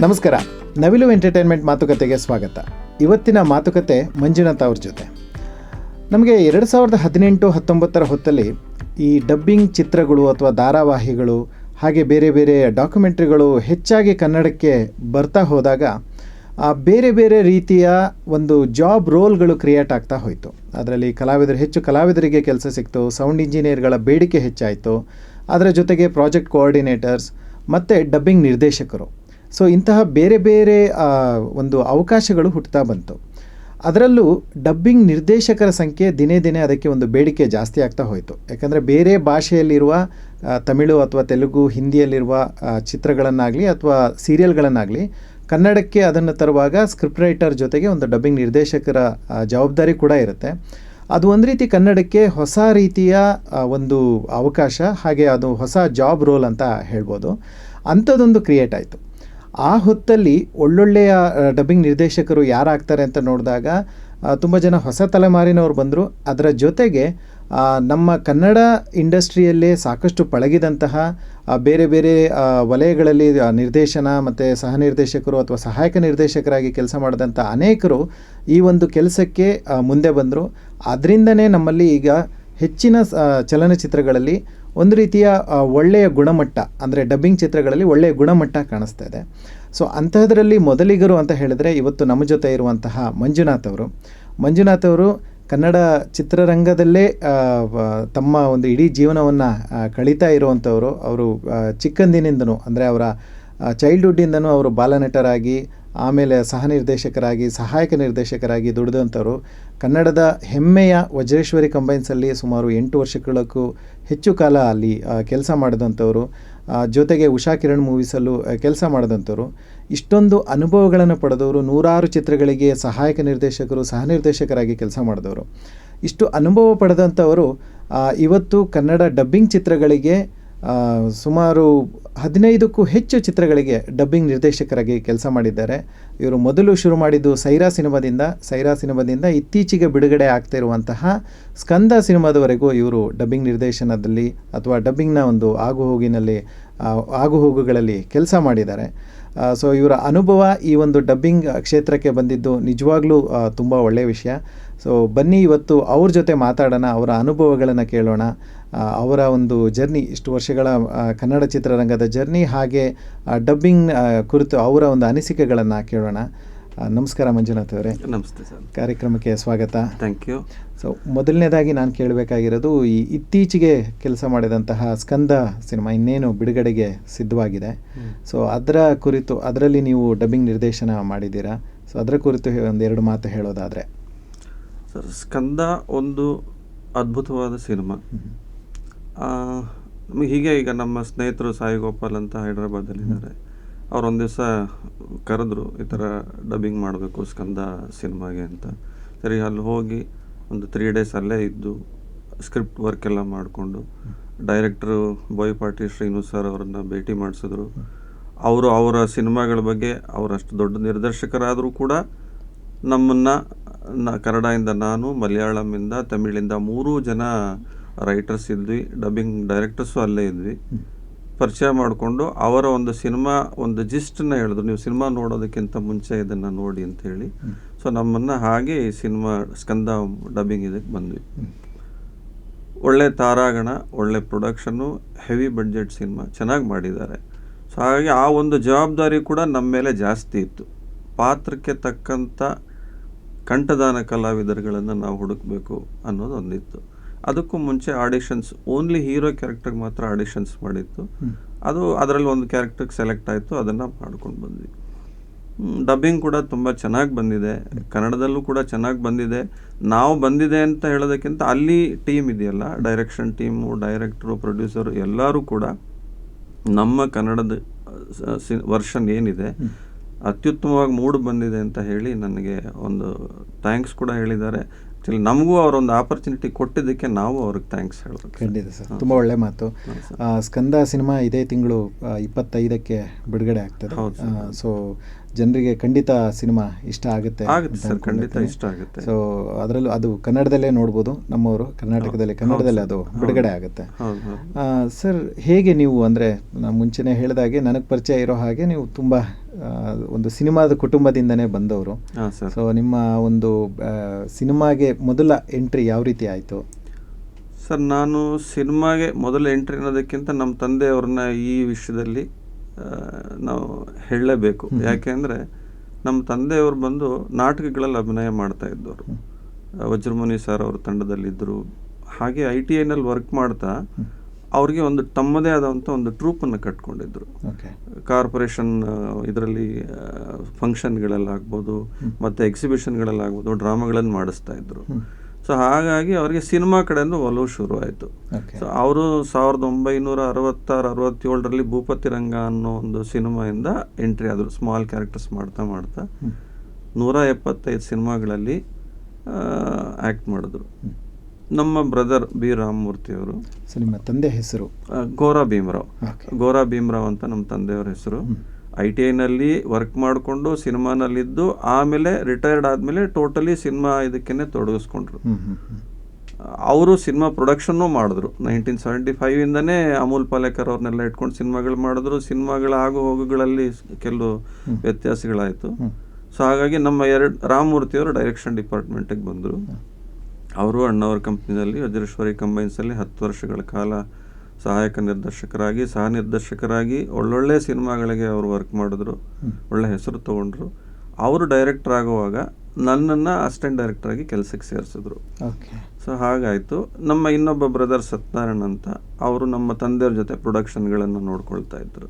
ನಮಸ್ಕಾರ. ನವಿಲು ಎಂಟರ್ಟೈನ್ಮೆಂಟ್ ಮಾತುಕತೆಗೆ ಸ್ವಾಗತ. ಇವತ್ತಿನ ಮಾತುಕತೆ ಮಂಜುನಾಥ್ ಅವ್ರ ಜೊತೆ. ನಮಗೆ ಎರಡು ಸಾವಿರದ ಹದಿನೆಂಟು ಹತ್ತೊಂಬತ್ತರ ಹೊತ್ತಲ್ಲಿ ಈ ಡಬ್ಬಿಂಗ್ ಚಿತ್ರಗಳು ಅಥವಾ ಧಾರಾವಾಹಿಗಳು, ಹಾಗೆ ಬೇರೆ ಬೇರೆ ಡಾಕ್ಯುಮೆಂಟ್ರಿಗಳು ಹೆಚ್ಚಾಗಿ ಕನ್ನಡಕ್ಕೆ ಬರ್ತಾ ಹೋದಾಗ, ಆ ಬೇರೆ ಬೇರೆ ರೀತಿಯ ಒಂದು ಜಾಬ್ ರೋಲ್ಗಳು ಕ್ರಿಯೇಟ್ ಆಗ್ತಾ ಹೋಯಿತು. ಅದರಲ್ಲಿ ಕಲಾವಿದರು, ಹೆಚ್ಚು ಕಲಾವಿದರಿಗೆ ಕೆಲಸ ಸಿಕ್ತು, ಸೌಂಡ್ ಇಂಜಿನಿಯರ್ಗಳ ಬೇಡಿಕೆ ಹೆಚ್ಚಾಯಿತು. ಅದರ ಜೊತೆಗೆ ಪ್ರಾಜೆಕ್ಟ್ ಕೋಆರ್ಡಿನೇಟರ್ಸ್, ಮತ್ತು ಡಬ್ಬಿಂಗ್ ನಿರ್ದೇಶಕರು. ಸೊ ಇಂತಹ ಬೇರೆ ಬೇರೆ ಒಂದು ಅವಕಾಶಗಳು ಹುಟ್ಟುತ್ತಾ ಬಂತು. ಅದರಲ್ಲೂ ಡಬ್ಬಿಂಗ್ ನಿರ್ದೇಶಕರ ಸಂಖ್ಯೆ ದಿನೇ ದಿನೇ ಅದಕ್ಕೆ ಒಂದು ಬೇಡಿಕೆ ಜಾಸ್ತಿ ಆಗ್ತಾ ಹೋಯಿತು. ಯಾಕಂದರೆ ಬೇರೆ ಭಾಷೆಯಲ್ಲಿರುವ ತಮಿಳು ಅಥವಾ ತೆಲುಗು, ಹಿಂದಿಯಲ್ಲಿರುವ ಚಿತ್ರಗಳನ್ನಾಗಲಿ ಅಥವಾ ಸೀರಿಯಲ್ಗಳನ್ನಾಗಲಿ ಕನ್ನಡಕ್ಕೆ ಅದನ್ನು ತರುವಾಗ ಸ್ಕ್ರಿಪ್ಟ್ ರೈಟರ್ ಜೊತೆಗೆ ಒಂದು ಡಬ್ಬಿಂಗ್ ನಿರ್ದೇಶಕರ ಜವಾಬ್ದಾರಿ ಕೂಡ ಇರುತ್ತೆ. ಅದು ಒಂದು ರೀತಿ ಕನ್ನಡಕ್ಕೆ ಹೊಸ ರೀತಿಯ ಒಂದು ಅವಕಾಶ, ಹಾಗೆ ಅದು ಹೊಸ ಜಾಬ್ ರೋಲ್ ಅಂತ ಹೇಳ್ಬೋದು. ಅಂಥದ್ದೊಂದು ಕ್ರಿಯೇಟ್ ಆಯಿತು. ಆ ಹೊತ್ತಲ್ಲಿ ಒಳ್ಳೊಳ್ಳೆಯ ಡಬ್ಬಿಂಗ್ ನಿರ್ದೇಶಕರು ಯಾರಾಗ್ತಾರೆ ಅಂತ ನೋಡಿದಾಗ ತುಂಬ ಜನ ಹೊಸ ತಲೆಮಾರಿನವ್ರು ಬಂದರು. ಅದರ ಜೊತೆಗೆ ನಮ್ಮ ಕನ್ನಡ ಇಂಡಸ್ಟ್ರಿಯಲ್ಲೇ ಸಾಕಷ್ಟು ಪಳಗಿದಂತಹ ಬೇರೆ ಬೇರೆ ವಲಯಗಳಲ್ಲಿ ನಿರ್ದೇಶನ ಮತ್ತು ಸಹ ನಿರ್ದೇಶಕರು ಅಥವಾ ಸಹಾಯಕ ನಿರ್ದೇಶಕರಾಗಿ ಕೆಲಸ ಮಾಡಿದಂಥ ಅನೇಕರು ಈ ಒಂದು ಕೆಲಸಕ್ಕೆ ಮುಂದೆ ಬಂದರು. ಅದರಿಂದನೇ ನಮ್ಮಲ್ಲಿ ಈಗ ಹೆಚ್ಚಿನ ಚಲನಚಿತ್ರಗಳಲ್ಲಿ ಒಂದು ರೀತಿಯ ಒಳ್ಳೆಯ ಗುಣಮಟ್ಟ, ಅಂದರೆ ಡಬ್ಬಿಂಗ್ ಚಿತ್ರಗಳಲ್ಲಿ ಒಳ್ಳೆಯ ಗುಣಮಟ್ಟ ಕಾಣಿಸ್ತಾ ಇದೆ. ಸೊ ಅಂತಹದರಲ್ಲಿ ಮೊದಲಿಗರು ಅಂತ ಹೇಳಿದರೆ ಇವತ್ತು ನಮ್ಮ ಜೊತೆ ಇರುವಂತಹ ಮಂಜುನಾಥ್ ಅವರು. ಮಂಜುನಾಥ್ ಅವರು ಕನ್ನಡ ಚಿತ್ರರಂಗದಲ್ಲೇ ತಮ್ಮ ಒಂದು ಇಡೀ ಜೀವನವನ್ನು ಕಳೀತಾ ಇರುವಂಥವರು. ಅವರು ಚಿಕ್ಕಂದಿನಿಂದನೂ, ಅಂದರೆ ಅವರ ಚೈಲ್ಡ್ಹುಡ್ಡಿಂದನೂ ಅವರು ಬಾಲನಟರಾಗಿ ಆಮೇಲೆ ಸಹ ನಿರ್ದೇಶಕರಾಗಿ ಸಹಾಯಕ ನಿರ್ದೇಶಕರಾಗಿ ದುಡಿದಂಥವರು, ಕನ್ನಡದ ಹೆಮ್ಮೆಯ ವಜ್ರೇಶ್ವರಿ ಕಂಬೈನ್ಸಲ್ಲಿ ಸುಮಾರು ಎಂಟು ವರ್ಷಗಳಕ್ಕೂ ಹೆಚ್ಚು ಕಾಲ ಅಲ್ಲಿ ಕೆಲಸ ಮಾಡಿದಂಥವರು ಜೊತೆಗೆ ಉಷಾ ಕಿರಣ್ ಮೂವೀಸಲ್ಲೂ ಕೆಲಸ ಮಾಡಿದಂಥವ್ರು. ಇಷ್ಟೊಂದು ಅನುಭವಗಳನ್ನು ಪಡೆದವರು, ನೂರಾರು ಚಿತ್ರಗಳಿಗೆ ಸಹಾಯಕ ನಿರ್ದೇಶಕರು ಸಹ ನಿರ್ದೇಶಕರಾಗಿ ಕೆಲಸ ಮಾಡಿದವರು. ಇಷ್ಟು ಅನುಭವ ಪಡೆದಂಥವರು ಇವತ್ತು ಕನ್ನಡ ಡಬ್ಬಿಂಗ್ ಚಿತ್ರಗಳಿಗೆ ಸುಮಾರು ಹದಿನೈದಕ್ಕೂ ಹೆಚ್ಚು ಚಿತ್ರಗಳಿಗೆ ಡಬ್ಬಿಂಗ್ ನಿರ್ದೇಶಕರಾಗಿ ಕೆಲಸ ಮಾಡಿದ್ದಾರೆ. ಇವರು ಮೊದಲು ಶುರು ಮಾಡಿದ್ದು ಸೈರಾ ಸಿನಿಮಾದಿಂದ ಸೈರಾ ಸಿನಿಮಾದಿಂದ ಇತ್ತೀಚೆಗೆ ಬಿಡುಗಡೆ ಆಗ್ತಿರುವಂತಹ ಸ್ಕಂದ ಸಿನಿಮಾದವರೆಗೂ ಇವರು ಡಬ್ಬಿಂಗ್ ನಿರ್ದೇಶನದಲ್ಲಿ ಅಥವಾ ಡಬ್ಬಿಂಗ್ನ ಒಂದು ಆಗುಹೋಗಿನಲ್ಲಿ ಆಗುಹೋಗುಗಳಲ್ಲಿ ಕೆಲಸ ಮಾಡಿದ್ದಾರೆ. ಸೊ ಇವರ ಅನುಭವ ಈ ಒಂದು ಡಬ್ಬಿಂಗ್ ಕ್ಷೇತ್ರಕ್ಕೆ ಬಂದಿದ್ದು ನಿಜವಾಗ್ಲೂ ತುಂಬ ಒಳ್ಳೆಯ ವಿಷಯ. ಸೊ ಬನ್ನಿ ಇವತ್ತು ಅವ್ರ ಜೊತೆ ಮಾತಾಡೋಣ ಅವರ ಅನುಭವಗಳನ್ನು ಕೇಳೋಣ. ಅವರ ಒಂದು ಜರ್ನಿ ಇಷ್ಟು ವರ್ಷಗಳ ಕನ್ನಡ ಚಿತ್ರರಂಗದ ಜರ್ನಿ ಹಾಗೆ ಡಬ್ಬಿಂಗ್ ಕುರಿತು ಅವರ ಒಂದು ಅನಿಸಿಕೆಗಳನ್ನು ಕೇಳೋಣ. ನಮಸ್ಕಾರ ಮಂಜುನಾಥ್ ಅವರೇ. ನಮಸ್ತೆ ಸರ್. ಕಾರ್ಯಕ್ರಮಕ್ಕೆ ಸ್ವಾಗತ. ಥ್ಯಾಂಕ್ ಯು ಸೊ ಮೊದಲನೇದಾಗಿ ನಾನು ಕೇಳಬೇಕಾಗಿರೋದು ಈ ಇತ್ತೀಚೆಗೆ ಕೆಲಸ ಮಾಡಿದಂತಹ ಸ್ಕಂದ ಸಿನಿಮಾ ಇನ್ನೇನು ಬಿಡುಗಡೆಗೆ ಸಿದ್ಧವಾಗಿದೆ. ಸೊ ಅದರ ಕುರಿತು ಅದರಲ್ಲಿ ನೀವು ಡಬ್ಬಿಂಗ್ ನಿರ್ದೇಶನ ಮಾಡಿದ್ದೀರಾ? ಸೊ ಅದರ ಕುರಿತು ಒಂದು ಎರಡು ಮಾತು ಹೇಳೋದಾದರೆ. ಸರ್ ಸ್ಕಂದ ಒಂದು ಅದ್ಭುತವಾದ ಸಿನಿಮಾ. ನಮಗೆ ಹೀಗೆ ಈಗ ನಮ್ಮ ಸ್ನೇಹಿತರು ಸಾಯಿ ಗೋಪಾಲ್ ಅಂತ ಹೈದ್ರಾಬಾದಲ್ಲಿದ್ದಾರೆ. ಅವ್ರು ಒಂದು ದಿವಸ ಕರೆದ್ರು ಈ ಥರ ಡಬ್ಬಿಂಗ್ ಮಾಡಬೇಕು ಸ್ಕಂದ ಸಿನಿಮಾಗೆ ಅಂತ. ಸರಿ, ಅಲ್ಲಿ ಹೋಗಿ ಒಂದು ತ್ರೀ ಡೇಸ್ ಅಲ್ಲೇ ಇದ್ದು ಸ್ಕ್ರಿಪ್ಟ್ ವರ್ಕ್ ಎಲ್ಲ ಮಾಡಿಕೊಂಡು ಡೈರೆಕ್ಟ್ರು ಬೋಯಪಾಟಿ ಶ್ರೀನು ಸರ್ ಅವರನ್ನ ಭೇಟಿ ಮಾಡಿಸಿದ್ರು. ಅವರು ಅವರ ಸಿನಿಮಾಗಳ ಬಗ್ಗೆ ಅವರಷ್ಟು ದೊಡ್ಡ ನಿರ್ದೇಶಕರಾದರೂ ಕೂಡ ನಮ್ಮನ್ನು, ನ, ಕನ್ನಡದಿಂದ ನಾನು ಮಲಯಾಳಮಿಂದ ತಮಿಳಿಂದ ಮೂರೂ ಜನ ರೈಟರ್ಸ್ ಇದ್ವಿ ಡಬ್ಬಿಂಗ್ ಡೈರೆಕ್ಟರ್ಸು ಅಲ್ಲೇ ಇದ್ವಿ. ಪರಿಚಯ ಮಾಡಿಕೊಂಡು ಅವರ ಒಂದು ಸಿನಿಮಾ, ಒಂದು ಜಿಸ್ಟನ್ನ ಹೇಳಿದ್ರು ನೀವು ಸಿನಿಮಾ ನೋಡೋದಕ್ಕಿಂತ ಮುಂಚೆ ಇದನ್ನು ನೋಡಿ ಅಂತ ಸೊ ನಮ್ಮನ್ನು ಹಾಗೆ ಈ ಸಿನಿಮಾ ಸ್ಕಂದ ಡಬ್ಬಿಂಗ್ ಇದಕ್ಕೆ ಬಂದ್ವಿ. ಒಳ್ಳೆ ತಾರಾಗಣ, ಒಳ್ಳೆ ಪ್ರೊಡಕ್ಷನ್ನು ಹೆವಿ ಬಡ್ಜೆಟ್ ಸಿನಿಮಾ ಚೆನ್ನಾಗಿ ಮಾಡಿದ್ದಾರೆ. ಸೊ ಹಾಗಾಗಿ ಆ ಒಂದು ಜವಾಬ್ದಾರಿ ಕೂಡ ನಮ್ಮ ಮೇಲೆ ಜಾಸ್ತಿ ಇತ್ತು. ಪಾತ್ರಕ್ಕೆ ತಕ್ಕಂಥ ಕಂಠದಾನ ಕಲಾವಿದರುಗಳನ್ನು ನಾವು ಹುಡುಕಬೇಕು ಅನ್ನೋದು ಒಂದಿತ್ತು. ಅದಕ್ಕೂ ಮುಂಚೆ ಆಡಿಷನ್ಸ್ ಓನ್ಲಿ ಹೀರೋ ಕ್ಯಾರೆಕ್ಟರ್ಗೆ ಮಾತ್ರ ಆಡಿಷನ್ಸ್ ಮಾಡಿತ್ತು. ಅದು ಅದರಲ್ಲಿ ಒಂದು ಕ್ಯಾರೆಕ್ಟರ್ಗೆ ಸೆಲೆಕ್ಟ್ ಆಯಿತು ಅದನ್ನು ಮಾಡ್ಕೊಂಡು ಬಂದ್ವಿ. ಡಬ್ಬಿಂಗ್ ಕೂಡ ತುಂಬ ಚೆನ್ನಾಗಿ ಬಂದಿದೆ. ಕನ್ನಡದಲ್ಲೂ ಕೂಡ ಚೆನ್ನಾಗಿ ಬಂದಿದೆ. ನಾವು ಬಂದಿದೆ ಅಂತ ಹೇಳೋದಕ್ಕಿಂತ ಅಲ್ಲಿ ಟೀಮ್ ಇದೆಯಲ್ಲ ಡೈರೆಕ್ಷನ್ ಟೀಮು ಡೈರೆಕ್ಟ್ರು ಪ್ರೊಡ್ಯೂಸರು ಎಲ್ಲರೂ ಕೂಡ ನಮ್ಮ ಕನ್ನಡದ ವರ್ಷನ್ ಏನಿದೆ ಅತ್ಯುತ್ತಮವಾಗಿ ಮೂಡ್ ಬಂದಿದೆ ಅಂತ ಹೇಳಿ ನನಗೆ ಒಂದು ಥ್ಯಾಂಕ್ಸ್ ಕೂಡ ಹೇಳಿದ್ದಾರೆ. ಆ್ಯಕ್ಚುಲಿ ನಮಗೂ ಅವರೊಂದು ಆಪರ್ಚುನಿಟಿ ಕೊಟ್ಟಿದ್ದಕ್ಕೆ ನಾವು ಅವ್ರಿಗೆ ಥ್ಯಾಂಕ್ಸ್ ಹೇಳೋದು ಖಂಡಿತ ಸರ್. ತುಂಬ ಒಳ್ಳೆ ಮಾತು. ಸ್ಕಂದ ಸಿನಿಮಾ ಇದೇ ತಿಂಗಳು ಇಪ್ಪತ್ತೈದಕ್ಕೆ ಬಿಡುಗಡೆ ಆಗ್ತದೆ. ಹೌದು ಸೊ ಜನರಿಗೆ ಖಂಡಿತ ಸಿನಿಮಾ ಇಷ್ಟ ಆಗುತ್ತೆ ಸರ್ ಖಂಡಿತ ಇಷ್ಟ ಆಗುತ್ತೆ. ಸೊ ಅದರಲ್ಲೂ ಅದು ಕನ್ನಡದಲ್ಲೇ ನೋಡ್ಬೋದು ನಮ್ಮವರು ಕರ್ನಾಟಕದಲ್ಲಿ ಕನ್ನಡದಲ್ಲೇ ಅದು ಬಿಡುಗಡೆ ಆಗುತ್ತೆ. ಸರ್ ಹೇಗೆ ನೀವು ಅಂದರೆ ನಾನು ಮುಂಚೆನೇ ಹೇಳಿದಾಗೆ ನನಗೆ ಪರಿಚಯ ಇರೋ ಹಾಗೆ ನೀವು ತುಂಬ ಒಂದು ಸಿನಿಮಾದ ಕುಟುಂಬದಿಂದನೇ ಬಂದವರು. ಸೊ ನಿಮ್ಮ ಒಂದು ಸಿನಿಮಾಗೆ ಮೊದಲ ಎಂಟ್ರಿ ಯಾವ ರೀತಿ ಆಯಿತು? ಸರ್ ನಾನು ಸಿನಿಮಾಗೆ ಮೊದಲು ಎಂಟ್ರಿ ಅನ್ನೋದಕ್ಕಿಂತ ನಮ್ಮ ತಂದೆಯವ್ರನ್ನ ಈ ವಿಷಯದಲ್ಲಿ ನಾವು ಹೇಳಲೇಬೇಕು. ಯಾಕೆಂದರೆ ನಮ್ಮ ತಂದೆಯವರು ಬಂದು ನಾಟಕಗಳಲ್ಲಿ ಅಭಿನಯ ಮಾಡ್ತಾ ಇದ್ದವರು. ವಜ್ರಮುನಿ ಸರ್ ಅವ್ರ ತಂಡದಲ್ಲಿದ್ದರು. ಹಾಗೆ ಐ ಟಿ ಐನಲ್ಲಿ ವರ್ಕ್ ಮಾಡ್ತಾ ಅವ್ರಿಗೆ ಒಂದು ತಮ್ಮದೇ ಆದಂಥ ಒಂದು ಟ್ರೂಪನ್ನು ಕಟ್ಕೊಂಡಿದ್ರು ಕಾರ್ಪೊರೇಷನ್ ಇದರಲ್ಲಿ ಫಂಕ್ಷನ್ಗಳಲ್ಲಾಗ್ಬೋದು ಮತ್ತು ಎಕ್ಸಿಬಿಷನ್ಗಳಲ್ಲಾಗ್ಬೋದು ಡ್ರಾಮಾಗಳನ್ನು ಮಾಡಿಸ್ತಾ ಇದ್ರು ಸೊ ಹಾಗಾಗಿ ಅವರಿಗೆ ಸಿನಿಮಾ ಕಡೆಯಿಂದ ಒಲವು ಶುರುವಾಯಿತು. ಆಯಿತು ಸೊ ಅವರು ಸಾವಿರದ ಒಂಬೈನೂರ ಅರವತ್ತಾರು ಅರವತ್ತೇಳರಲ್ಲಿ ಭೂಪತಿ ರಂಗ ಅನ್ನೋ ಒಂದು ಸಿನಿಮಾಯಿಂದ ಎಂಟ್ರಿ ಆದರು ಸ್ಮಾಲ್ ಕ್ಯಾರೆಕ್ಟರ್ಸ್ ಮಾಡ್ತಾ ಮಾಡ್ತಾ. ನೂರ ಎಪ್ಪತ್ತೈದು ಸಿನಿಮಾಗಳಲ್ಲಿ ಆ್ಯಕ್ಟ್ ಮಾಡಿದ್ರು. ನಮ್ಮ ಬ್ರದರ್ ಬಿ ರಾಮಮೂರ್ತಿ ಅವರು ನಿಮ್ಮ ತಂದೆ ಹೆಸರು? ಗೋರಾ ಭೀಮರಾವ್. ಗೋರಾ ಭೀಮರಾವ್ ಅಂತ ನಮ್ಮ ತಂದೆಯವರ ಹೆಸರು. ಐ ಟಿ ಐನಲ್ಲಿ ವರ್ಕ್ ಮಾಡಿಕೊಂಡು ಸಿನಿಮಾನಲ್ಲಿದ್ದು ಆಮೇಲೆ ರಿಟೈರ್ಡ್ ಆದಮೇಲೆ ಟೋಟಲಿ ಸಿನಿಮಾ ಇದಕ್ಕೇ ತೊಡಗಿಸ್ಕೊಂಡ್ರು. ಅವರು ಸಿನಿಮಾ ಪ್ರೊಡಕ್ಷನ್ನು ಮಾಡಿದ್ರು. ನೈನ್ಟೀನ್ ಸೆವೆಂಟಿ ಫೈವಿಂದನೇ ಅಮೂಲ್ ಪಾಲೇಕರ್ ಅವ್ರನ್ನೆಲ್ಲ ಇಟ್ಕೊಂಡು ಸಿನಿಮಾಗಳು ಮಾಡಿದ್ರು. ಸಿನಿಮಾಗಳ ಆಗು ಹೋಗುಗಳಲ್ಲಿ ಕೆಲವು ವ್ಯತ್ಯಾಸಗಳಾಯಿತು. ಸೊ ಹಾಗಾಗಿ ನಮ್ಮ ಎರಡು ರಾಮಮೂರ್ತಿಯವರು ಡೈರೆಕ್ಷನ್ ಡಿಪಾರ್ಟ್ಮೆಂಟಿಗೆ ಬಂದರು. ಅವರು ಅಣ್ಣವ್ರ ಕಂಪ್ನಿನಲ್ಲಿ ವಜ್ರೇಶ್ವರಿ ಕಂಬೈನ್ಸಲ್ಲಿ ಹತ್ತು ವರ್ಷಗಳ ಕಾಲ ಸಹಾಯಕ ನಿರ್ದೇಶಕರಾಗಿ ಸಹ ನಿರ್ದೇಶಕರಾಗಿ ಒಳ್ಳೊಳ್ಳೆ ಸಿನಿಮಾಗಳಿಗೆ ಅವರು ವರ್ಕ್ ಮಾಡಿದ್ರು ಒಳ್ಳೆ ಹೆಸರು ತಗೊಂಡ್ರು. ಅವರು ಡೈರೆಕ್ಟರ್ ಆಗುವಾಗ ನನ್ನನ್ನು ಅಸಿಸ್ಟೆಂಟ್ ಡೈರೆಕ್ಟರಾಗಿ ಕೆಲಸಕ್ಕೆ ಸೇರಿಸಿದ್ರು. ಓಕೆ ಸೊ ಹಾಗಾಯಿತು. ನಮ್ಮ ಇನ್ನೊಬ್ಬ ಬ್ರದರ್ ಸತ್ಯನಾರಾಯಣ ಅಂತ ಅವರು ನಮ್ಮ ತಂದೆಯವ್ರ ಜೊತೆ ಪ್ರೊಡಕ್ಷನ್ಗಳನ್ನು ನೋಡ್ಕೊಳ್ತಾ ಇದ್ರು.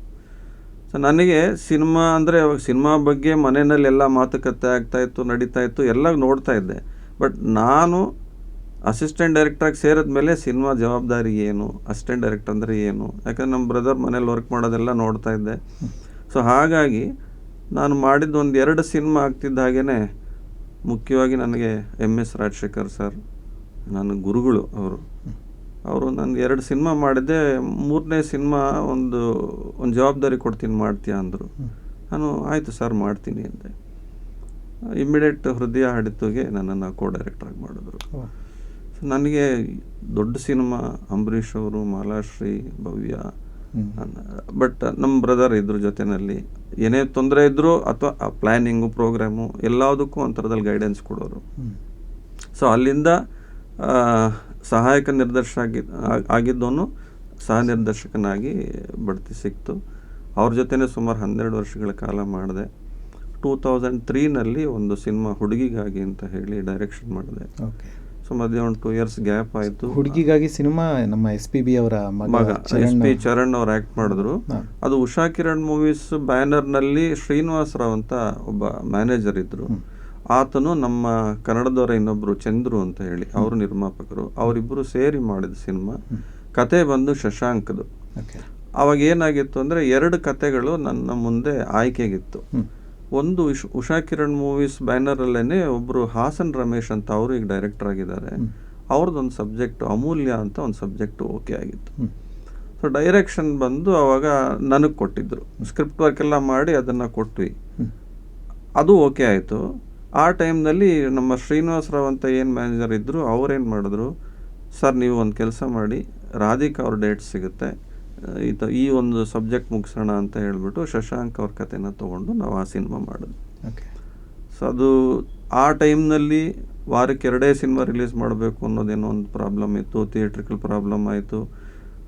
ಸೊ ನನಗೆ ಸಿನಿಮಾ ಅಂದರೆ ಅವಾಗ ಸಿನಿಮಾ ಬಗ್ಗೆ ಮನೆಯಲ್ಲಿ ಎಲ್ಲ ಮಾತುಕತೆ ಆಗ್ತಾಯಿತ್ತು ನಡೀತಾ ಇತ್ತು ಎಲ್ಲ ನೋಡ್ತಾ ಇದ್ದೆ. ಬಟ್ ನಾನು ಅಸಿಸ್ಟೆಂಟ್ ಡೈರೆಕ್ಟ್ರಾಗಿ ಸೇರಿದ ಮೇಲೆ ಸಿನಿಮಾ ಜವಾಬ್ದಾರಿ ಏನು? ಅಸಿಸ್ಟೆಂಟ್ ಡೈರೆಕ್ಟರ್ ಅಂದರೆ ಏನು? ಯಾಕಂದ್ರೆ ನಮ್ಮ ಬ್ರದರ್ ಮನೇಲಿ ವರ್ಕ್ ಮಾಡೋದೆಲ್ಲ ನೋಡ್ತಾ ಇದ್ದೆ. ಸೊ ಹಾಗಾಗಿ ನಾನು ಮಾಡಿದ ಒಂದು ಎರಡು ಸಿನಿಮಾ ಆಗ್ತಿದ್ದ ಹಾಗೇ ಮುಖ್ಯವಾಗಿ ನನಗೆ ಎಂ ಎಸ್ ರಾಜಶೇಖರ್ ಸರ್ ನನ್ನ ಗುರುಗಳು ಅವರು. ಅವರು ನಾನು ಎರಡು ಸಿನಿಮಾ ಮಾಡಿದ್ದೆ. ಮೂರನೇ ಸಿನಿಮಾ ಒಂದು ಒಂದು ಜವಾಬ್ದಾರಿ ಕೊಡ್ತೀನಿ ಮಾಡ್ತೀಯಾ ಅಂದರು. ನಾನು ಆಯಿತು ಸರ್ ಮಾಡ್ತೀನಿ ಅಂದೆ. ಇಮ್ಮಿಡಿಯೇಟ್ ಹೃದಯ ಹಡಿತುಗೆ ನನ್ನನ್ನು ಕೋ ಡೈರೆಕ್ಟ್ರಾಗಿ ಮಾಡಿದ್ರು. ಸೊ ನನಗೆ ದೊಡ್ಡ ಸಿನಿಮಾ ಅಂಬರೀಷ್ ಅವರು ಮಾಲಾಶ್ರೀ ಭವ್ಯ. ಬಟ್ ನಮ್ಮ ಬ್ರದರ್ ಇದ್ರ ಜೊತೆನಲ್ಲಿ ಏನೇ ತೊಂದರೆ ಇದ್ದರೂ ಅಥವಾ ಆ ಪ್ಲ್ಯಾನಿಂಗು ಪ್ರೋಗ್ರಾಮು ಎಲ್ಲದಕ್ಕೂ ಒಂಥರದಲ್ಲಿ ಗೈಡೆನ್ಸ್ ಕೊಡೋರು. ಸೊ ಅಲ್ಲಿಂದ ಸಹಾಯಕ ನಿರ್ದೇಶಕ ಆಗಿ ಆಗಿದ್ದವನು ಸಹ ನಿರ್ದೇಶಕನಾಗಿ ಬಡ್ತಿ ಸಿಕ್ತು. ಅವ್ರ ಜೊತೆನೇ ಸುಮಾರು ಹನ್ನೆರಡು ವರ್ಷಗಳ ಕಾಲ ಮಾಡಿದೆ. ಟೂ ತೌಸಂಡ್ ತ್ರೀನಲ್ಲಿ ಒಂದು ಸಿನಿಮಾ ಹುಡುಗಿಗಾಗಿ ಅಂತ ಹೇಳಿ ಡೈರೆಕ್ಷನ್ ಮಾಡಿದೆ. ಓಕೆ ಸೊ ಮಧ್ಯೆ ಒಂದು ಟೂ ಇಯರ್ಸ್ ಗ್ಯಾಪ್ ಆಯಿತು. ಹುಡುಗಿಗಾಗಿ ಸಿನಿಮಾ ನಮ್ಮ ಎಸ್ ಪಿ ಬಿ ಅವರ ಮಗ ಎಸ್ ಚರಣ್ ಪಿ ಚರಣ್ ಅವ್ರು ಆ್ಯಕ್ಟ್ ಮಾಡಿದ್ರು. ಅದು ಉಷಾ ಕಿರಣ್ ಮೂವೀಸ್ ಬ್ಯಾನರ್ನಲ್ಲಿ ಶ್ರೀನಿವಾಸ್ ರಾವ್ ಅಂತ ಒಬ್ಬ ಮ್ಯಾನೇಜರ್ ಇದ್ದರು ಆತನು ನಮ್ಮ ಕನ್ನಡದವರ ಇನ್ನೊಬ್ಬರು ಚಂದ್ರು ಅಂತ ಹೇಳಿ ಅವರು ನಿರ್ಮಾಪಕರು. ಅವರಿಬ್ಬರು ಸೇರಿ ಮಾಡಿದ ಸಿನಿಮಾ. ಕತೆ ಬಂದು ಶಶಾಂಕದು. ಅವಾಗ ಏನಾಗಿತ್ತು ಅಂದರೆ ಎರಡು ಕತೆಗಳು ನನ್ನ ಮುಂದೆ ಆಯ್ಕೆಗಿತ್ತು. ಒಂದು ಇಶ್- ಉಷಾ ಕಿರಣ್ ಮೂವೀಸ್ ಬ್ಯಾನರಲ್ಲೇ ಒಬ್ಬರು ಹಾಸನ್ ರಮೇಶ್ ಅಂತ ಅವರು ಈಗ ಡೈರೆಕ್ಟರ್ ಆಗಿದ್ದಾರೆ. ಅವ್ರದ್ದೊಂದು ಸಬ್ಜೆಕ್ಟ್ ಅಮೂಲ್ಯ ಅಂತ ಒಂದು ಸಬ್ಜೆಕ್ಟ್ ಓಕೆ ಆಗಿತ್ತು. ಸೊ ಡೈರೆಕ್ಷನ್ ಬಂದು ಅವಾಗ ನನಗೆ ಕೊಟ್ಟಿದ್ದರು ಸ್ಕ್ರಿಪ್ಟ್ ವರ್ಕ್ ಎಲ್ಲ ಮಾಡಿ ಅದನ್ನು ಕೊಟ್ವಿ. ಅದು ಓಕೆ ಆಯಿತು. ಆ ಟೈಮ್ನಲ್ಲಿ ನಮ್ಮ ಶ್ರೀನಿವಾಸ್ ರಾವ್ ಅಂತ ಏನು ಮ್ಯಾನೇಜರ್ ಇದ್ದರು ಅವ್ರೇನು ಮಾಡಿದ್ರು ಸರ್ ನೀವು ಒಂದು ಕೆಲಸ ಮಾಡಿ ರಾಧಿಕಾ ಅವ್ರ ಡೇಟ್ ಸಿಗುತ್ತೆ. ಈತ ಈ ಒಂದು ಸಬ್ಜೆಕ್ಟ್ ಮುಗಿಸೋಣ ಅಂತ ಹೇಳ್ಬಿಟ್ಟು ಶಶಾಂಕ್ ಅವ್ರ ಕಥೆನ ತೊಗೊಂಡು ನಾವು ಆ ಸಿನಿಮಾ ಮಾಡಿದ್ವಿ. ಓಕೆ. ಸೊ ಅದು ಆ ಟೈಮ್ನಲ್ಲಿ ವಾರಕ್ಕೆ ಎರಡೇ ಸಿನಿಮಾ ರಿಲೀಸ್ ಮಾಡಬೇಕು ಅನ್ನೋದೇನೋ ಒಂದು ಪ್ರಾಬ್ಲಮ್ ಇತ್ತು ಥಿಯೇಟ್ರಿಕಲ್ ಪ್ರಾಬ್ಲಮ್ ಆಯಿತು.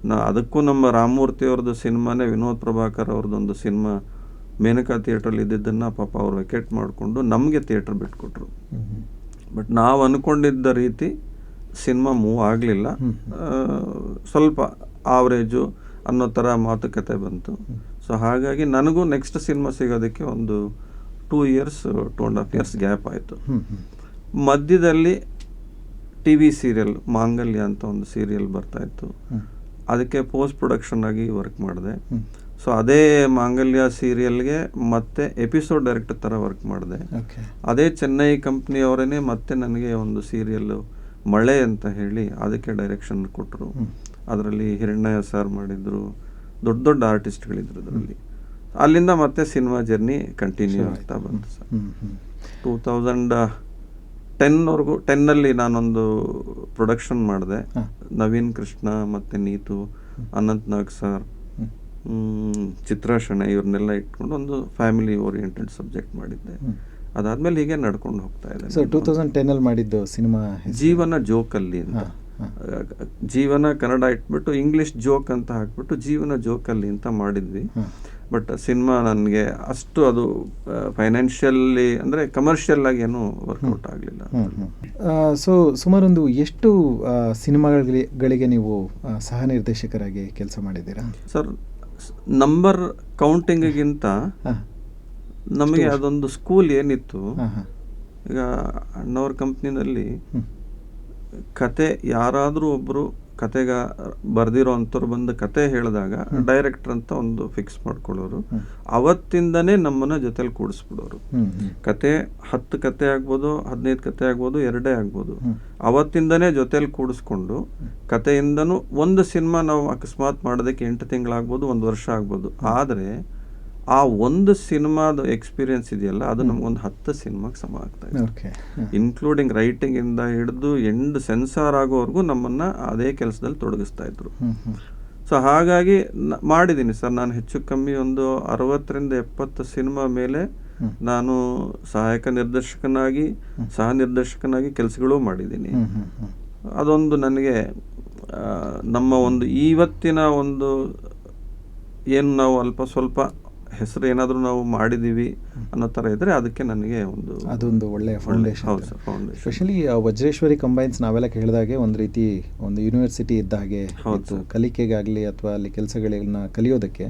ನಾ ಅದಕ್ಕೂ ನಮ್ಮ ರಾಮಮೂರ್ತಿ ಅವ್ರದ್ದು ಸಿನಿಮಾನೇ ವಿನೋದ್ ಪ್ರಭಾಕರ್ ಅವ್ರದ್ದೊಂದು ಸಿನಿಮಾ ಮೇನಕಾ ಥಿಯೇಟ್ರಲ್ಲಿ ಇದ್ದಿದ್ದನ್ನು ಪಾಪ ಅವ್ರು ವೆಕೆಟ್ ಮಾಡಿಕೊಂಡು ನಮಗೆ ಥಿಯೇಟ್ರ್ ಬಿಟ್ಕೊಟ್ರು. ಬಟ್ ನಾವು ಅಂದ್ಕೊಂಡಿದ್ದ ರೀತಿ ಸಿನಿಮಾ ಮೂವ್ ಆಗಲಿಲ್ಲ. ಸ್ವಲ್ಪ ಆವ್ರೇಜು ಅನ್ನೋ ಥರ ಮಾತುಕತೆ ಬಂತು. ಸೊ ಹಾಗಾಗಿ ನನಗೂ ನೆಕ್ಸ್ಟ್ ಸಿನಿಮಾ ಸಿಗೋದಕ್ಕೆ ಒಂದು two years two and half years gap ಆಯಿತು. ಮಧ್ಯದಲ್ಲಿ ಟಿ ವಿ ಸೀರಿಯಲ್ ಮಾಂಗಲ್ಯ ಅಂತ ಒಂದು ಸೀರಿಯಲ್ ಬರ್ತಾಯಿತ್ತು ಇತ್ತು. ಅದಕ್ಕೆ ಪೋಸ್ಟ್ ಪ್ರೊಡಕ್ಷನ್ ಆಗಿ ವರ್ಕ್ ಮಾಡಿದೆ. ಸೊ ಅದೇ ಮಾಂಗಲ್ಯ ಸೀರಿಯಲ್ಗೆ ಮತ್ತೆ ಎಪಿಸೋಡ್ ಡೈರೆಕ್ಟರ್ ಥರ ವರ್ಕ್ ಮಾಡಿದೆ. ಅದೇ ಚೆನ್ನೈ ಕಂಪ್ನಿಯವರೇ ಮತ್ತೆ ನನಗೆ ಒಂದು ಸೀರಿಯಲ್ಲು ಮಳೆ ಅಂತ ಹೇಳಿ ಅದಕ್ಕೆ ಡೈರೆಕ್ಷನ್ ಕೊಟ್ಟರು. ಅದರಲ್ಲಿ ಹಿರಣ್ಣಯ್ಯ ಸರ್ ಮಾಡಿದ್ರು ದೊಡ್ಡ ದೊಡ್ಡ ಆರ್ಟಿಸ್ಟ್ಗಳಿದ್ರು ಅದರಲ್ಲಿ. ಅಲ್ಲಿಂದ ಮತ್ತೆ ಸಿನಿಮಾ ಜರ್ನಿ ಕಂಟಿನ್ಯೂ ಆಗ್ತಾ ಬಂತು ಸರ್. ಟೂ ತೌಸಂಡ್ ಟೆನ್ವರೆಗೂ ಟೆನ್ನಲ್ಲಿ ನಾನೊಂದು ಪ್ರೊಡಕ್ಷನ್ ಮಾಡಿದೆ. ನವೀನ್ ಕೃಷ್ಣ ಮತ್ತು ನೀತು ಅನಂತ್ ನಾಗ್ ಸರ್ ಚಿತ್ರಾಶಣೆ ಇವ್ರನ್ನೆಲ್ಲ ಇಟ್ಕೊಂಡು ಒಂದು ಫ್ಯಾಮಿಲಿ ಓರಿಯೆಂಟೆಡ್ ಸಬ್ಜೆಕ್ಟ್ ಮಾಡಿದ್ದೆ. ಅದಾದ್ಮೇಲೆ ಹೀಗೆ ನಡ್ಕೊಂಡು ಹೋಗ್ತಾ ಇದೆ ಸೊ ಟೂ ತೌಸಂಡ್ ಟೆನ್ನಲ್ಲಿ ಮಾಡಿದ್ದು ಸಿನಿಮಾ ಜೀವನ ಜೋಕಲ್ಲಿ ಅಂತ. ಜೀವನ ಕನ್ನಡ ಇಟ್ಬಿಟ್ಟು ಇಂಗ್ಲಿಷ್ ಜೋಕ್ ಅಂತ ಹಾಕ್ಬಿಟ್ಟು ಜೀವನ ಜೋಕಲ್ಲಿ ಅಂತ ಮಾಡಿದ್ವಿ. ಬಟ್ ಸಿನಿಮಾ ನನಗೆ ಅಷ್ಟು ಅದು ಫೈನಾನ್ಷಿಯಲಿ ಅಂದರೆ ಕಮರ್ಷಿಯಲ್ ಆಗಿ ಏನೂ ವರ್ಕೌಟ್ ಆಗಲಿಲ್ಲ ಸೊ ಸುಮಾರೊಂದು ಎಷ್ಟು ಸಿನಿಮಾಗಳಿಗೆ ನೀವು ಸಹ ನಿರ್ದೇಶಕರಾಗಿ ಕೆಲಸ ಮಾಡಿದ್ದೀರಾ? ಸರ್ ನಂಬರ್ ಕೌಂಟಿಂಗಿಗಿಂತ ನಮಗೆ ಅದೊಂದು ಸ್ಕೂಲ್ ಏನಿತ್ತು ಈಗ ಅಣ್ಣವ್ರ ಕಂಪ್ನಿನಲ್ಲಿ ಕತೆ ಯಾರಾದರೂ ಒಬ್ಬರು ಕತೆಗ ಬರ್ದಿರೋ ಅಂಥವ್ರು ಬಂದು ಕತೆ ಹೇಳಿದಾಗ ಡೈರೆಕ್ಟರ್ ಅಂತ ಒಂದು ಫಿಕ್ಸ್ ಮಾಡ್ಕೊಳ್ಳೋರು. ಅವತ್ತಿಂದನೇ ನಮ್ಮನ್ನ ಜೊತೆಲಿ ಕೂಡಿಸ್ಬಿಡೋರು. ಕತೆ ಹತ್ತು ಕತೆ ಆಗ್ಬೋದು ಹದಿನೈದು ಕತೆ ಆಗ್ಬೋದು ಎರಡೇ ಆಗ್ಬೋದು. ಅವತ್ತಿಂದನೇ ಜೊತೆಲಿ ಕೂಡಿಸ್ಕೊಂಡು ಕತೆಯಿಂದನೂ ಒಂದು ಸಿನಿಮಾ ನಾವು ಅಕಸ್ಮಾತ್ ಮಾಡೋದಕ್ಕೆ ಎಂಟು ತಿಂಗಳಾಗ್ಬೋದು ಒಂದು ವರ್ಷ ಆಗ್ಬೋದು. ಆದರೆ ಆ ಒಂದು ಸಿನಿಮಾದ ಎಕ್ಸ್ಪೀರಿಯನ್ಸ್ ಇದೆಯಲ್ಲ ಅದು ನಮಗೊಂದು ಹತ್ತು ಸಿನಿಮಾಗೆ ಸಮ ಆಗ್ತಾ ಇದೆ. ಓಕೆ ಇನ್ಕ್ಲೂಡಿಂಗ್ ರೈಟಿಂಗ್ ಇಂದ ಹಿಡಿದು ಎಂಡ್ ಸೆನ್ಸಾರ್ ಆಗೋವರೆಗೂ ನಮ್ಮನ್ನ ಅದೇ ಕೆಲಸದಲ್ಲಿ ತೊಡಗಿಸ್ತಾ ಇದ್ರು. ಸೊ ಹಾಗಾಗಿ ಮಾಡಿದ್ದೀನಿ ಸರ್. ನಾನು ಹೆಚ್ಚು ಕಮ್ಮಿ ಒಂದು ಅರವತ್ತರಿಂದ ಎಪ್ಪತ್ತು ಸಿನಿಮಾ ಮೇಲೆ ನಾನು ಸಹಾಯಕ ನಿರ್ದೇಶಕನಾಗಿ ಸಹ ನಿರ್ದೇಶಕನಾಗಿ ಕೆಲಸಗಳು ಮಾಡಿದ್ದೀನಿ ಅದೊಂದು ನನಗೆ ನಮ್ಮ ಒಂದು ಇವತ್ತಿನ ಒಂದು ಏನು ನಾವು ಅಲ್ಪ ಸ್ವಲ್ಪ ಹೆಸರು ಏನಾದರೂ ನಾವು ಮಾಡಿದ್ದೀವಿ ಅನ್ನೋ ಥರ ಇದ್ರೆ ಅದಕ್ಕೆ ನನಗೆ ಒಂದು ಅದೊಂದು ಒಳ್ಳೆಯ ಫೌಂಡೇಶನ್ ಹೌದು sir foundation specially Vajreshwari combines ನಾವೆಲ್ಲ ಕೇಳಿದಾಗೆ ಒಂದು ರೀತಿ ಒಂದು ಯೂನಿವರ್ಸಿಟಿ ಇದ್ದ ಹಾಗೆ ಹೌದು ಕಲಿಕೆಗಾಗಲಿ ಅಥವಾ ಅಲ್ಲಿ ಕೆಲಸಗಳನ್ನ ಕಲಿಯೋದಕ್ಕೆ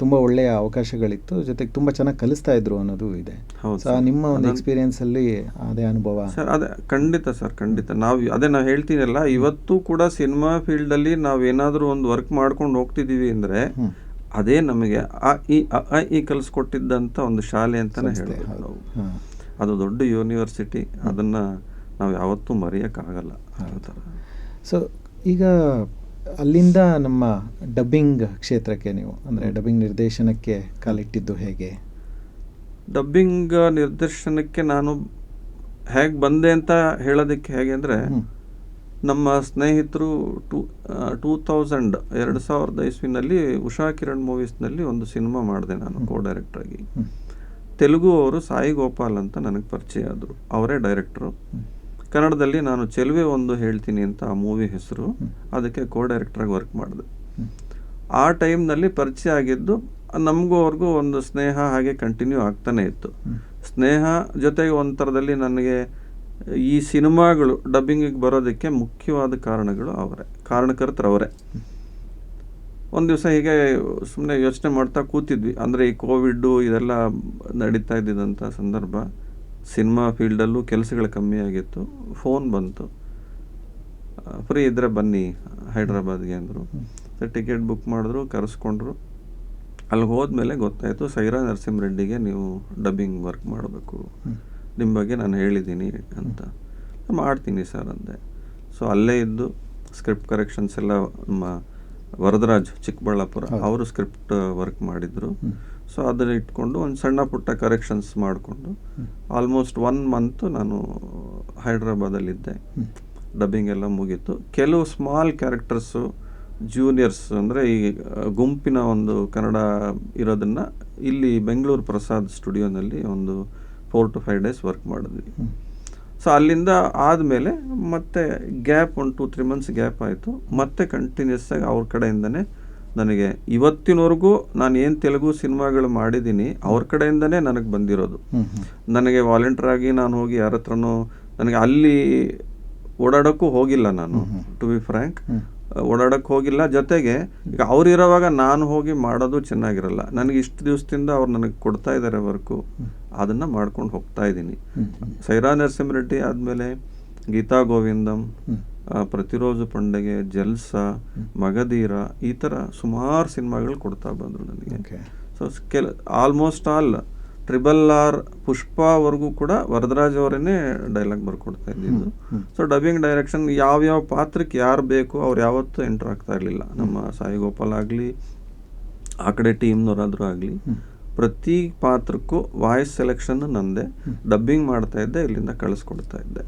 ತುಂಬ ಒಳ್ಳೆಯ ಅವಕಾಶಗಳಿತ್ತು. ಜೊತೆಗೆ ತುಂಬ ಚೆನ್ನಾಗಿ ಕಲಿಸ್ತಾ ಇದ್ರು ಅನ್ನೋದು ಇದೆ. ಹೌದು ನಿಮ್ಮ ಒಂದು ಎಕ್ಸ್ಪೀರಿಯನ್ಸ್ ಅಲ್ಲಿ ಅದೇ ಅನುಭವ? ಸರ್ ಅದೇ ಖಂಡಿತ ಸರ್ ಖಂಡಿತ. ನಾವು ಅದೇ ನಾವು ಹೇಳ್ತೀನಲ್ಲ ಇವತ್ತು ಕೂಡ ಸಿನಿಮಾ ಫೀಲ್ಡಲ್ಲಿ ನಾವು ಏನಾದರೂ ಒಂದು ವರ್ಕ್ ಮಾಡ್ಕೊಂಡು ಹೋಗ್ತಿದ್ದೀವಿ ಅಂದರೆ. ಅದೇ ನಮಗೆ ಆ ಈ ಅ, ಈ ಕಲಿಸ್ಕೊಟ್ಟಿದ್ದಂಥ ಒಂದು ಶಾಲೆ ಅಂತಲೇ ಹೇಳ್ಬೋದು ನಾವು. ಅದು ದೊಡ್ಡ ಯೂನಿವರ್ಸಿಟಿ ಅದನ್ನು ನಾವು ಯಾವತ್ತೂ ಮರೆಯೋಕ್ಕಾಗಲ್ಲ ಥರ. ಸೊ ಈಗ ಅಲ್ಲಿಂದ ನಮ್ಮ ಡಬ್ಬಿಂಗ್ ಕ್ಷೇತ್ರಕ್ಕೆ ನೀವು ಅಂದರೆ ಡಬ್ಬಿಂಗ್ ನಿರ್ದೇಶನಕ್ಕೆ ಕಾಲಿಟ್ಟಿದ್ದು ಹೇಗೆ? ಡಬ್ಬಿಂಗ್ ನಿರ್ದೇಶನಕ್ಕೆ ನಾನು ಹೇಗೆ ಬಂದೆ ಅಂತ ಹೇಳೋದಕ್ಕೆ ಹೇಗೆ ಅಂದರೆ. ನಮ್ಮ ಸ್ನೇಹಿತರು ಟೂ ಟೂ ತೌಸಂಡ್ ಎರಡು ಸಾವಿರದ ಇಸ್ವಿನಲ್ಲಿ ಉಷಾ ಕಿರಣ್ ಮೂವೀಸ್ನಲ್ಲಿ ಒಂದು ಸಿನಿಮಾ ಮಾಡಿದೆ ನಾನು ಕೋ ಡೈರೆಕ್ಟ್ರಾಗಿ. ತೆಲುಗು ಅವರು ಸಾಯಿ ಗೋಪಾಲ್ ಅಂತ ನನಗೆ ಪರಿಚಯ ಆದರು. ಅವರೇ ಡೈರೆಕ್ಟ್ರು. ಕನ್ನಡದಲ್ಲಿ ನಾನು ಚೆಲುವೆ ಒಂದು ಹೇಳ್ತೀನಿ ಅಂತ ಆ ಮೂವಿ ಹೆಸರು. ಅದಕ್ಕೆ ಕೋ ಡೈರೆಕ್ಟ್ರಾಗಿ ವರ್ಕ್ ಮಾಡಿದೆ. ಆ ಟೈಮ್ನಲ್ಲಿ ಪರಿಚಯ ಆಗಿದ್ದು ನಮಗೂ ಅವ್ರಿಗೂ ಒಂದು ಸ್ನೇಹ ಹಾಗೆ ಕಂಟಿನ್ಯೂ ಆಗ್ತಾನೆ ಇತ್ತು. ಸ್ನೇಹ ಜೊತೆಗೆ ಒಂಥರದಲ್ಲಿ ನನಗೆ ಈ ಸಿನಿಮಾಗಳು ಡಬ್ಬಿಂಗಿಗೆ ಬರೋದಕ್ಕೆ ಮುಖ್ಯವಾದ ಕಾರಣಗಳು ಅವರೇ, ಕಾರಣಕರ್ತರು ಅವರೇ. ಒಂದು ದಿವಸ ಹೀಗೆ ಸುಮ್ಮನೆ ಯೋಚನೆ ಮಾಡ್ತಾ ಕೂತಿದ್ವಿ. ಅಂದರೆ ಈ ಕೋವಿಡ್ಡು ಇದೆಲ್ಲ ನಡೀತಾ ಇದ್ದಿದ್ದಂಥ ಸಂದರ್ಭ, ಸಿನಿಮಾ ಫೀಲ್ಡಲ್ಲೂ ಕೆಲಸಗಳು ಕಮ್ಮಿ ಆಗಿತ್ತು. ಫೋನ್ ಬಂತು. ಫ್ರೀ ಇದ್ದರೆ ಬನ್ನಿ ಹೈದ್ರಾಬಾದ್ಗೆ ಅಂದರು. ಟಿಕೆಟ್ ಬುಕ್ ಮಾಡಿದ್ರು, ಕರೆಸ್ಕೊಂಡ್ರು. ಅಲ್ಲಿಗೆ ಹೋದ್ಮೇಲೆ ಗೊತ್ತಾಯಿತು, ಸೈರಾ ನರಸಿಂಹರೆಡ್ಡಿಗೆ ನೀವು ಡಬ್ಬಿಂಗ್ ವರ್ಕ್ ಮಾಡಬೇಕು. ನಿಮ್ಮ ಬಗ್ಗೆ ನಾನು ಹೇಳಿದ್ದೀನಿ ಅಂತ. ಮಾಡ್ತೀನಿ ಸರ್ ಅಂದೆ. ಸೊ ಅಲ್ಲೇ ಇದ್ದು ಸ್ಕ್ರಿಪ್ಟ್ ಕರೆಕ್ಷನ್ಸ್ ಎಲ್ಲ ನಮ್ಮ ವರದರಾಜ್ ಚಿಕ್ಕಬಳ್ಳಾಪುರ ಅವರು ಸ್ಕ್ರಿಪ್ಟ್ ವರ್ಕ್ ಮಾಡಿದರು. ಸೊ ಅದನ್ನ ಇಟ್ಕೊಂಡು ಒಂದು ಸಣ್ಣ ಪುಟ್ಟ ಕರೆಕ್ಷನ್ಸ್ ಮಾಡಿಕೊಂಡು ಆಲ್ಮೋಸ್ಟ್ ಒನ್ ಮಂತ್ ನಾನು ಹೈದ್ರಾಬಾದಲ್ಲಿದ್ದೆ. ಡಬ್ಬಿಂಗ್ ಎಲ್ಲ ಮುಗೀತು. ಕೆಲವು ಸ್ಮಾಲ್ ಕ್ಯಾರೆಕ್ಟರ್ಸು ಜೂನಿಯರ್ಸ್ ಅಂದರೆ ಈ ಗುಂಪಿನ ಒಂದು ಕನ್ನಡ ಇರೋದನ್ನು ಇಲ್ಲಿ ಬೆಂಗಳೂರು ಪ್ರಸಾದ್ ಸ್ಟುಡಿಯೋನಲ್ಲಿ ಒಂದು four to five days work ಮಾಡಿದ್ವಿ. ಸೊ ಅಲ್ಲಿಂದ ಆದಮೇಲೆ ಮತ್ತೆ ಗ್ಯಾಪ್ ಒಂದು ಟೂ ತ್ರೀ ಮಂತ್ಸ್ ಗ್ಯಾಪ್ ಆಯಿತು. ಮತ್ತೆ ಕಂಟಿನ್ಯೂಸ್ ಆಗಿ ಅವ್ರ ಕಡೆಯಿಂದನೇ ನನಗೆ ಇವತ್ತಿನವರೆಗೂ ನಾನು ಏನು ತೆಲುಗು ಸಿನಿಮಾಗಳು ಮಾಡಿದ್ದೀನಿ ಅವ್ರ ಕಡೆಯಿಂದನೇ ನನಗೆ ಬಂದಿರೋದು. ನನಗೆ ವಾಲಂಟಿಯರ್ ಆಗಿ ನಾನು ಹೋಗಿ ಯಾರ ಹತ್ರನೂ ನನಗೆ ಅಲ್ಲಿ ಓಡಾಡೋಕ್ಕೂ ಹೋಗಿಲ್ಲ ನಾನು ಟು ಬಿ ಫ್ರ್ಯಾಂಕ್. ಓಡಾಡೋಕ್ಕೆ ಹೋಗಿಲ್ಲ. ಜೊತೆಗೆ ಈಗ ಅವ್ರು ಇರೋವಾಗ ನಾನು ಹೋಗಿ ಮಾಡೋದು ಚೆನ್ನಾಗಿರಲ್ಲ. ನನಗೆ ಇಷ್ಟು ದಿವಸದಿಂದ ಅವ್ರು ನನಗೆ ಕೊಡ್ತಾ ಇದ್ದಾರೆ ವರ್ಕು. ಅದನ್ನು ಮಾಡ್ಕೊಂಡು ಹೋಗ್ತಾ ಇದ್ದೀನಿ. ಸೈರಾ ನರಸಿಂಹರೆಡ್ಡಿ ಆದಮೇಲೆ ಗೀತಾ ಗೋವಿಂದಂ ಪ್ರತಿರೋಜು ಪಂಡೆಗೆ ಜಲ್ಸ ಮಗಧೀರ ಈ ಥರ ಸುಮಾರು ಸಿನಿಮಾಗಳು ಕೊಡ್ತಾ ಬಂದರು ನನಗೆ. ಸೊ ಕೆಲ ಆಲ್ಮೋಸ್ಟ್ ಆಲ್ ಟ್ರಿಬಲ್ ಆರ್ ಪುಷ್ಪವರೆಗೂ ಕೂಡ ವರದರಾಜ್ ಅವರೇ ಡೈಲಾಗ್ ಬರ್ಕೊಡ್ತಾ ಇದ್ದಿದ್ದು. ಸೊ ಡಬ್ಬಿಂಗ್ ಡೈರೆಕ್ಷನ್ ಯಾವ್ಯಾವ ಪಾತ್ರಕ್ಕೆ ಯಾರು ಬೇಕು ಅವ್ರು ಯಾವತ್ತೂ ಎಂಟರ್ ಆಗ್ತಾ ಇರಲಿಲ್ಲ. ನಮ್ಮ ಸಾಯಿ ಗೋಪಾಲ್ ಆಗಲಿ ಆ ಕಡೆ ಟೀಮ್ನವರಾದರೂ ಆಗಲಿ ಪ್ರತಿ ಪಾತ್ರಕ್ಕೂ ವಾಯ್ಸ್ ಸೆಲೆಕ್ಷನ್ ನಂದೇ ಡಬ್ಬಿಂಗ್ ಮಾಡ್ತಾ ಇದ್ದೆ ಇಲ್ಲಿಂದ ಕಳಿಸ್ಕೊಡ್ತಾ ಇದ್ದೆ.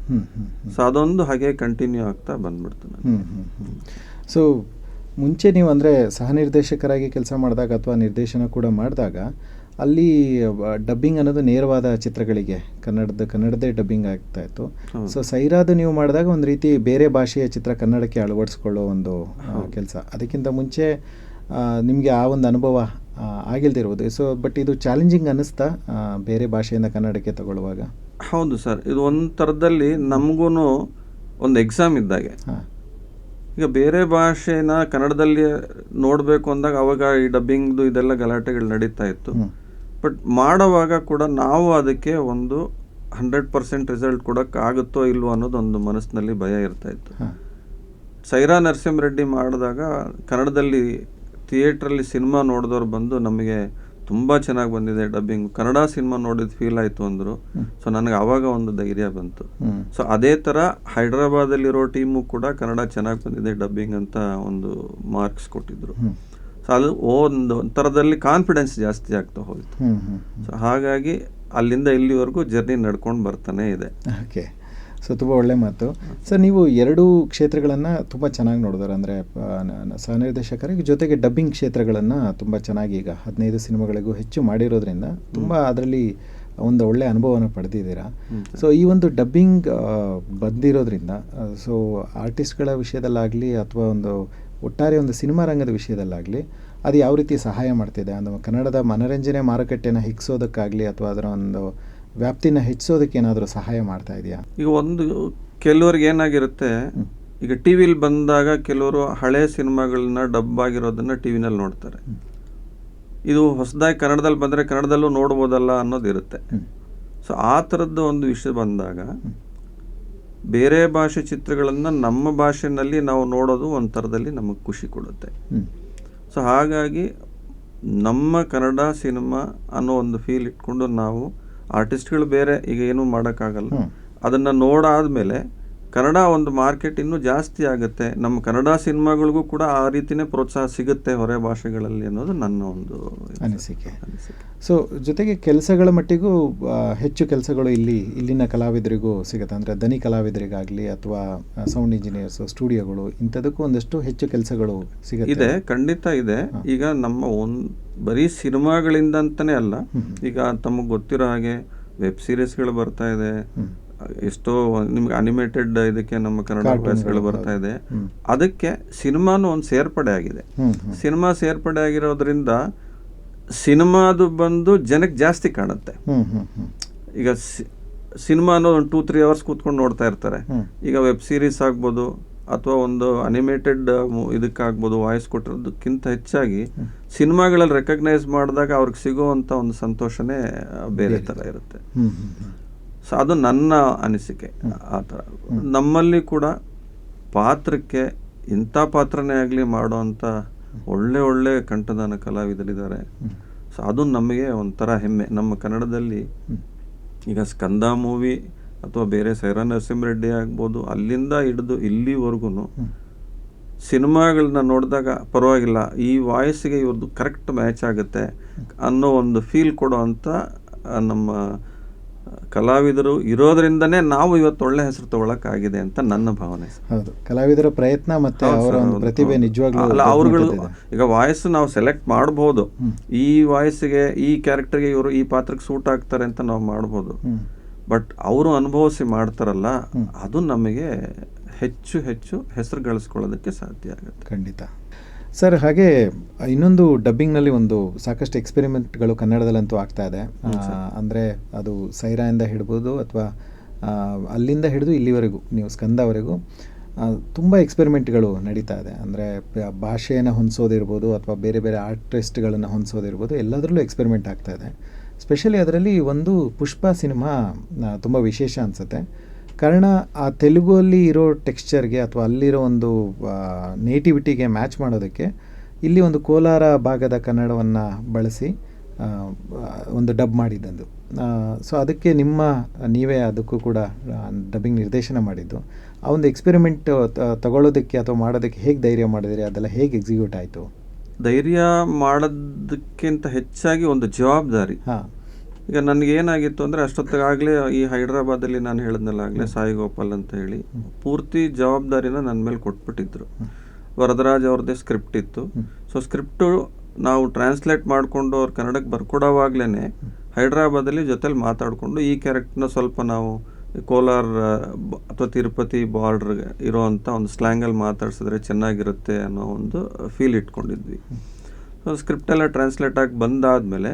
ಸೊ ಅದೊಂದು ಹಾಗೆ ಕಂಟಿನ್ಯೂ ಆಗ್ತಾ ಬಂದ್ಬಿಡ್ತು ನನಗೆ ಸೊ ಮುಂಚೆ ನೀವು ಅಂದರೆ ಸಹ ನಿರ್ದೇಶಕರಾಗಿ ಕೆಲಸ ಮಾಡಿದಾಗ ಅಥವಾ ನಿರ್ದೇಶನ ಕೂಡ ಮಾಡಿದಾಗ ಅಲ್ಲಿ ಡಬ್ಬಿಂಗ್ ಅನ್ನೋದು ನೇರವಾದ ಚಿತ್ರಗಳಿಗೆ. ಕನ್ನಡದ ಕನ್ನಡದೇ ಡಬ್ಬಿಂಗ್ ಆಗ್ತಾ ಇತ್ತು. ಸೊ ಸೈರಾದು ನೀವು ಮಾಡಿದಾಗ ಒಂದು ರೀತಿ ಬೇರೆ ಭಾಷೆಯ ಚಿತ್ರ ಕನ್ನಡಕ್ಕೆ ಅಳವಡಿಸ್ಕೊಳ್ಳೋ ಒಂದು ಕೆಲಸ. ಅದಕ್ಕಿಂತ ಮುಂಚೆ ನಿಮಗೆ ಆ ಒಂದು ಅನುಭವ ಆಗಿಲ್ದಿರ್ಬೋದು ಸೊ ಬಟ್ ಇದು ಚಾಲೆಂಜಿಂಗ್ ಅನ್ನಿಸ್ತಾ ಬೇರೆ ಭಾಷೆಯಿಂದ ಕನ್ನಡಕ್ಕೆ ತಗೊಳ್ಳುವಾಗ? ಹೌದು ಸರ್. ಇದು ಒಂದು ಥರದಲ್ಲಿ ನಮಗೂ ಒಂದು ಎಕ್ಸಾಮ್ ಇದ್ದಾಗೆ. ಹಾಂ. ಈಗ ಬೇರೆ ಭಾಷೆನ ಕನ್ನಡದಲ್ಲಿ ನೋಡಬೇಕು ಅಂದಾಗ ಅವಾಗ ಈ ಡಬ್ಬಿಂಗ್ದು ಇದೆಲ್ಲ ಗಲಾಟೆಗಳು ನಡೀತಾ ಇತ್ತು. ಹ್ಞೂ ಬಟ್ ಮಾಡುವಾಗ ಕೂಡ ನಾವು ಅದಕ್ಕೆ ಒಂದು ಹಂಡ್ರೆಡ್ ಪರ್ಸೆಂಟ್ ರಿಸಲ್ಟ್ ಕೊಡೋಕ್ಕಾಗುತ್ತೋ ಇಲ್ಲವೋ ಇಲ್ವೋ ಅನ್ನೋದು ಒಂದು ಮನಸ್ಸಿನಲ್ಲಿ ಭಯ ಇರ್ತಾ ಇತ್ತು. ಸೈರಾ ನರಸಿಂಹರೆಡ್ಡಿ ಮಾಡಿದಾಗ ಕನ್ನಡದಲ್ಲಿ ಥಿಯೇಟ್ರಲ್ಲಿ ಸಿನಿಮಾ ನೋಡಿದವ್ರು ಬಂದು ನಮಗೆ ತುಂಬ ಚೆನ್ನಾಗಿ ಬಂದಿದೆ ಡಬ್ಬಿಂಗ್ ಕನ್ನಡ ಸಿನಿಮಾ ನೋಡಿದ ಫೀಲ್ ಆಯಿತು ಅಂದರು. ಸೊ ನನಗೆ ಆವಾಗ ಒಂದು ಧೈರ್ಯ ಬಂತು. ಸೊ ಅದೇ ಥರ ಹೈದ್ರಾಬಾದಲ್ಲಿರೋ ಟೀಮು ಕೂಡ ಕನ್ನಡ ಚೆನ್ನಾಗಿ ಬಂದಿದೆ ಡಬ್ಬಿಂಗ್ ಅಂತ ಒಂದು ಮಾರ್ಕ್ಸ್ ಕೊಟ್ಟಿದ್ರು. ಹ್ಞೂ ಸೊ ಅದು ಒಂದು ಒಂಥರದಲ್ಲಿ ಕಾನ್ಫಿಡೆನ್ಸ್ ಜಾಸ್ತಿ ಆಗ್ತಾ ಹೋಯಿತು. ಸೊ ಹಾಗಾಗಿ ಅಲ್ಲಿಂದ ಇಲ್ಲಿವರೆಗೂ ಜರ್ನಿ ನಡ್ಕೊಂಡು ಬರ್ತಾನೆ ಇದೆ. ಓಕೆ ಸೊ ತುಂಬ ಒಳ್ಳೆ ಮಾತು. ಸರ್ ನೀವು ಎರಡು ಕ್ಷೇತ್ರಗಳನ್ನು ತುಂಬ ಚೆನ್ನಾಗಿ ನೋಡಿದಾರೆ. ಅಂದರೆ ಸಹ ನಿರ್ದೇಶಕರಿಗೆ ಜೊತೆಗೆ ಡಬ್ಬಿಂಗ್ ಕ್ಷೇತ್ರಗಳನ್ನು ತುಂಬ ಚೆನ್ನಾಗಿ ಈಗ ಹದಿನೈದು ಸಿನಿಮಾಗಳಿಗೂ ಹೆಚ್ಚು ಮಾಡಿರೋದ್ರಿಂದ ತುಂಬ ಅದರಲ್ಲಿ ಒಂದು ಒಳ್ಳೆ ಅನುಭವನ ಪಡೆದಿದ್ದೀರಾ. ಸೊ ಈ ಒಂದು ಡಬ್ಬಿಂಗ್ ಬಂದಿರೋದ್ರಿಂದ ಸೊ ಆರ್ಟಿಸ್ಟ್ಗಳ ವಿಷಯದಲ್ಲಾಗಲಿ ಅಥವಾ ಒಂದು ಒಟ್ಟಾರೆ ಒಂದು ಸಿನಿಮಾ ರಂಗದ ವಿಷಯದಲ್ಲಾಗಲಿ ಅದು ಯಾವ ರೀತಿ ಸಹಾಯ ಮಾಡ್ತಿದೆ? ಅಂದರೆ ಕನ್ನಡದ ಮನರಂಜನೆ ಮಾರುಕಟ್ಟೆನ ಹಿಗ್ಸೋದಕ್ಕಾಗಲಿ ಅಥವಾ ಅದರ ಒಂದು ವ್ಯಾಪ್ತಿನ ಹೆಚ್ಚಿಸೋದಕ್ಕೆ ಏನಾದರೂ ಸಹಾಯ ಮಾಡ್ತಾ ಇದೆಯಾ? ಈಗ ಒಂದು ಕೆಲವ್ರಿಗೆ ಏನಾಗಿರುತ್ತೆ ಈಗ ಟಿ ವಿಲಿ ಬಂದಾಗ ಕೆಲವರು ಹಳೆ ಸಿನಿಮಾಗಳನ್ನ ಡಬ್ ಆಗಿರೋದನ್ನ ಟಿ ವಿನಲ್ಲಿ ನೋಡ್ತಾರೆ ಇದು ಹೊಸದಾಗಿ ಕನ್ನಡದಲ್ಲಿ ಬಂದರೆ ಕನ್ನಡದಲ್ಲೂ ನೋಡ್ಬೋದಲ್ಲ ಅನ್ನೋದು ಇರುತ್ತೆ ಹ್ಮ್. ಸೊ ಆ ಥರದ್ದು ಒಂದು ವಿಷಯ ಬಂದಾಗ ಬೇರೆ ಭಾಷೆ ಚಿತ್ರಗಳನ್ನು ನಮ್ಮ ಭಾಷೆನಲ್ಲಿ ನಾವು ನೋಡೋದು ಒಂಥರದಲ್ಲಿ ಥರದಲ್ಲಿ ನಮಗೆ ಖುಷಿ ಕೊಡುತ್ತೆ. ಸೊ ಹಾಗಾಗಿ ನಮ್ಮ ಕನ್ನಡ ಸಿನಿಮಾ ಅನ್ನೋ ಒಂದು ಫೀಲ್ ಇಟ್ಕೊಂಡು ನಾವು ಆರ್ಟಿಸ್ಟ್ಗಳು ಬೇರೆ ಈಗ ಏನೂ ಮಾಡೋಕ್ಕಾಗಲ್ಲ. ಅದನ್ನು ಅದನ್ನು ನೋಡಾದ್ಮೇಲೆ ಕನ್ನಡ ಒಂದು ಮಾರ್ಕೆಟ್ ಇನ್ನೂ ಜಾಸ್ತಿ ಆಗುತ್ತೆ. ನಮ್ಮ ಕನ್ನಡ ಸಿನಿಮಾಗಳಿಗೂ ಕೂಡ ಆ ರೀತಿನೇ ಪ್ರೋತ್ಸಾಹ ಸಿಗುತ್ತೆ ಹೊರ ಭಾಷೆಗಳಲ್ಲಿ ಅನ್ನೋದು ನನ್ನ ಒಂದು ಅನಿಸಿಕೆ. ಸೊ ಜೊತೆಗೆ ಕೆಲಸಗಳ ಮಟ್ಟಿಗೂ ಹೆಚ್ಚು ಕೆಲಸಗಳು ಇಲ್ಲಿ ಇಲ್ಲಿನ ಕಲಾವಿದರಿಗೂ ಸಿಗುತ್ತೆ. ಅಂದರೆ ದನಿ ಕಲಾವಿದರಿಗಾಗಲಿ ಅಥವಾ ಸೌಂಡ್ ಇಂಜಿನಿಯರ್ಸ್ ಸ್ಟುಡಿಯೋಗಳು ಇಂಥದಕ್ಕೂ ಒಂದಷ್ಟು ಹೆಚ್ಚು ಕೆಲಸಗಳು ಸಿಗುತ್ತೆ. ಇದೆ ಖಂಡಿತ ಇದೆ. ಈಗ ನಮ್ಮ ಒನ್ ಬರೀ ಸಿನಿಮಾಗಳಿಂದ ಅಂತಲೇ ಅಲ್ಲ ಈಗ ತಮಗೆ ಗೊತ್ತಿರೋ ಹಾಗೆ ವೆಬ್ ಸೀರೀಸ್ಗಳು ಬರ್ತಾ ಇದೆ. ಎಷ್ಟೋ ನಿಮ್ಗೆ ಅನಿಮೇಟೆಡ್ ಇದಕ್ಕೆ ನಮ್ಮ ಕನ್ನಡ ಅಭ್ಯಾಸಗಳು ಗಳು, ಬರ್ತಾ ಇದೆ. ಅದಕ್ಕೆ ಸಿನಿಮಾನು ಒಂದು ಸೇರ್ಪಡೆ ಆಗಿದೆ. ಸಿನಿಮಾ ಸೇರ್ಪಡೆ ಆಗಿರೋದ್ರಿಂದ ಸಿನಿಮಾದು ಬಂದು ಜನಕ್ಕೆ ಜಾಸ್ತಿ ಕಾಣುತ್ತೆ. ಈಗ ಸಿನಿಮಾ ಅನ್ನೋದು ಒಂದು ಟೂ ತ್ರೀ ಅವರ್ಸ್ ಕೂತ್ಕೊಂಡು ನೋಡ್ತಾ ಇರ್ತಾರೆ. ಈಗ ವೆಬ್ ಸೀರೀಸ್ ಆಗ್ಬೋದು ಅಥವಾ ಒಂದು ಅನಿಮೇಟೆಡ್ ಇದಕ್ಕಾಗ್ಬೋದು ವಾಯ್ಸ್ ಕೊಟ್ಟಿರೋದಕ್ಕಿಂತ ಹೆಚ್ಚಾಗಿ ಸಿನಿಮಾಗಳಲ್ಲಿ ರೆಕಗ್ನೈಸ್ ಮಾಡಿದಾಗ ಅವ್ರಿಗೆ ಸಿಗುವಂಥ ಒಂದು ಸಂತೋಷನೇ ಬೇರೆ ಥರ ಇರುತ್ತೆ. ಸೊ ಅದು ನನ್ನ ಅನಿಸಿಕೆ, ಆ ಥರ ನಮ್ಮಲ್ಲಿ ಕೂಡ ಪಾತ್ರಕ್ಕೆ ಇಂಥ ಪಾತ್ರನೇ ಆಗಲಿ ಮಾಡೋವಂಥ ಒಳ್ಳೆ ಒಳ್ಳೆ ಕಂಠದಾನ ಕಲಾವಿದರಿದ್ದಾರೆ ಸೊ ಅದು ನಮಗೆ ಒಂಥರ ಹೆಮ್ಮೆ ನಮ್ಮ ಕನ್ನಡದಲ್ಲಿ ಈಗ ಸ್ಕಂದ ಮೂವಿ ಅಥವಾ ಬೇರೆ ಸೈರಾ ನರಸಿಂಹರೆಡ್ಡಿ ಆಗ್ಬೋದು, ಅಲ್ಲಿಂದ ಹಿಡಿದು ಇಲ್ಲಿವರೆಗೂ. ಸಿನಿಮಾಗಳನ್ನ ನೋಡಿದಾಗ ಪರವಾಗಿಲ್ಲ, ಈ ವಾಯ್ಸ್ಗೆ ಇವ್ರದ್ದು ಕರೆಕ್ಟ್ ಮ್ಯಾಚ್ ಆಗುತ್ತೆ ಅನ್ನೋ ಒಂದು ಫೀಲ್ ಕೊಡೋ ಅಂಥ ನಮ್ಮ ಕಲಾವಿದರು ಇರೋದ್ರಿಂದನೇ ನಾವು ಇವತ್ತು ಒಳ್ಳೆ ಹೆಸರು ತಗೊಳಕ್ಕಾಗಿದೆ ಅಂತ ನನ್ನ ಭಾವನೆ. ಹೌದು. ಕಲಾವಿದರ ಪ್ರಯತ್ನ ಮತ್ತೆ ಅವರ ಪ್ರತಿಭೆ. ನಿಜವಾಗ್ಲೂ ಅಲ್ಲ ಈಗ ವಾಯ್ಸ್ ನಾವು ಸೆಲೆಕ್ಟ್ ಮಾಡ್ಬೋದು. ಈ ವಾಯ್ಸ್ಗೆ ಈ ಕ್ಯಾರೆಕ್ಟರ್ಗೆ ಇವರು ಈ ಪಾತ್ರಕ್ಕೆ ಸೂಟ್ ಆಗ್ತಾರೆ ಅಂತ ನಾವು ಮಾಡ್ಬೋದು. ಹ್ಮ್. ಬಟ್ ಅವರು ಅನುಭವಿಸಿ ಮಾಡ್ತಾರಲ್ಲ ಅದು ನಮಗೆ ಹೆಚ್ಚು ಹೆಚ್ಚು ಹೆಸರು ಗಳಿಸ್ಕೊಳ್ಳೋದಕ್ಕೆ ಸಾಧ್ಯ ಆಗುತ್ತೆ. ಖಂಡಿತ. ಸರ್ ಹಾಗೆ ಇನ್ನೊಂದು ಡಬ್ಬಿಂಗ್ನಲ್ಲಿ ಒಂದು ಸಾಕಷ್ಟು ಎಕ್ಸ್ಪೆರಿಮೆಂಟ್ಗಳು ಕನ್ನಡದಲ್ಲಂತೂ ಆಗ್ತಾ ಇದೆ. ಅಂದರೆ ಅದು ಸೈರಾಯಿಂದ ಹಿಡ್ಬೋದು ಅಥವಾ ಅಲ್ಲಿಂದ ಹಿಡಿದು ಇಲ್ಲಿವರೆಗೂ ನೀವು ಸ್ಕಂದವರೆಗೂ ತುಂಬ ಎಕ್ಸ್ಪೆರಿಮೆಂಟ್ಗಳು ನಡೀತಾ ಇದೆ. ಅಂದರೆ ಭಾಷೆಯನ್ನು ಹೊಂದಿಸೋದಿರ್ಬೋದು ಅಥವಾ ಬೇರೆ ಬೇರೆ ಆರ್ಟಿಸ್ಟ್ಗಳನ್ನು ಹೊಂದಿಸೋದಿರ್ಬೋದು ಎಲ್ಲದರಲ್ಲೂ ಎಕ್ಸ್ಪೆರಿಮೆಂಟ್ ಆಗ್ತಾ ಇದೆ. ಸ್ಪೆಷಲಿ ಅದರಲ್ಲಿ ಒಂದು ಪುಷ್ಪ ಸಿನಿಮಾ ತುಂಬ ವಿಶೇಷ ಅನಿಸುತ್ತೆ. ಕಾರಣ ಆ ತೆಲುಗುವಲ್ಲಿ ಇರೋ ಟೆಕ್ಸ್ಚರ್ಗೆ ಅಥವಾ ಅಲ್ಲಿರೋ ಒಂದು ನೇಟಿವಿಟಿಗೆ ಮ್ಯಾಚ್ ಮಾಡೋದಕ್ಕೆ ಇಲ್ಲಿ ಒಂದು ಕೋಲಾರ ಭಾಗದ ಕನ್ನಡವನ್ನು ಬಳಸಿ ಒಂದು ಡಬ್ ಮಾಡಿದ್ದಂದು. ಸೊ ಅದಕ್ಕೆ ನಿಮ್ಮ ನೀವೇ ಅದಕ್ಕೂ ಕೂಡ ಡಬ್ಬಿಂಗ್ ನಿರ್ದೇಶನ ಮಾಡಿದ್ದು. ಆ ಒಂದು ಎಕ್ಸ್ಪೆರಿಮೆಂಟ್ ತಗೊಳ್ಳೋದಕ್ಕೆ ಅಥವಾ ಮಾಡೋದಕ್ಕೆ ಹೇಗೆ ಧೈರ್ಯ ಮಾಡಿದ್ರಿ? ಅದೆಲ್ಲ ಹೇಗೆ ಎಕ್ಸಿಕ್ಯೂಟ್ ಆಯಿತು? ಧೈರ್ಯ ಮಾಡೋದಕ್ಕಿಂತ ಹೆಚ್ಚಾಗಿ ಒಂದು ಜವಾಬ್ದಾರಿ. ಹಾಂ. ಈಗ ನನಗೆ ಏನಾಗಿತ್ತು ಅಂದರೆ ಅಷ್ಟೊತ್ತಿಗಾಗಲೇ ಈ ಹೈದ್ರಾಬಾದಲ್ಲಿ ನಾನು ಹೇಳಿದ್ನಲ್ಲ ಆಗಲೇ ಸಾಯಿ ಗೋಪಾಲ್ ಅಂತ ಹೇಳಿ ಪೂರ್ತಿ ಜವಾಬ್ದಾರಿನ ನನ್ನ ಮೇಲೆ ಕೊಟ್ಬಿಟ್ಟಿದ್ರು. ವರದರಾಜ್ ಅವ್ರದ್ದೇ ಸ್ಕ್ರಿಪ್ಟ್ ಇತ್ತು. ಸೊ ಸ್ಕ್ರಿಪ್ಟು ನಾವು ಟ್ರಾನ್ಸ್ಲೇಟ್ ಮಾಡಿಕೊಂಡು ಅವ್ರು ಕನ್ನಡಕ್ಕೆ ಬರ್ಕೊಡೋವಾಗ್ಲೇ ಹೈದ್ರಾಬಾದಲ್ಲಿ ಜೊತೆಲಿ ಮಾತಾಡಿಕೊಂಡು ಈ ಕ್ಯಾರೆಕ್ಟರ್ನ ಸ್ವಲ್ಪ ನಾವು ಕೋಲಾರ ಅಥವಾ ತಿರುಪತಿ ಬಾರ್ಡ್ರ್ ಇರೋವಂಥ ಒಂದು ಸ್ಲ್ಯಾಂಗಲ್ಲಿ ಮಾತಾಡ್ಸಿದ್ರೆ ಚೆನ್ನಾಗಿರುತ್ತೆ ಅನ್ನೋ ಒಂದು ಫೀಲ್ ಇಟ್ಕೊಂಡಿದ್ವಿ. ಸೊ ಸ್ಕ್ರಿಪ್ಟೆಲ್ಲ ಟ್ರಾನ್ಸ್ಲೇಟ್ ಆಗಿ ಬಂದಾದಮೇಲೆ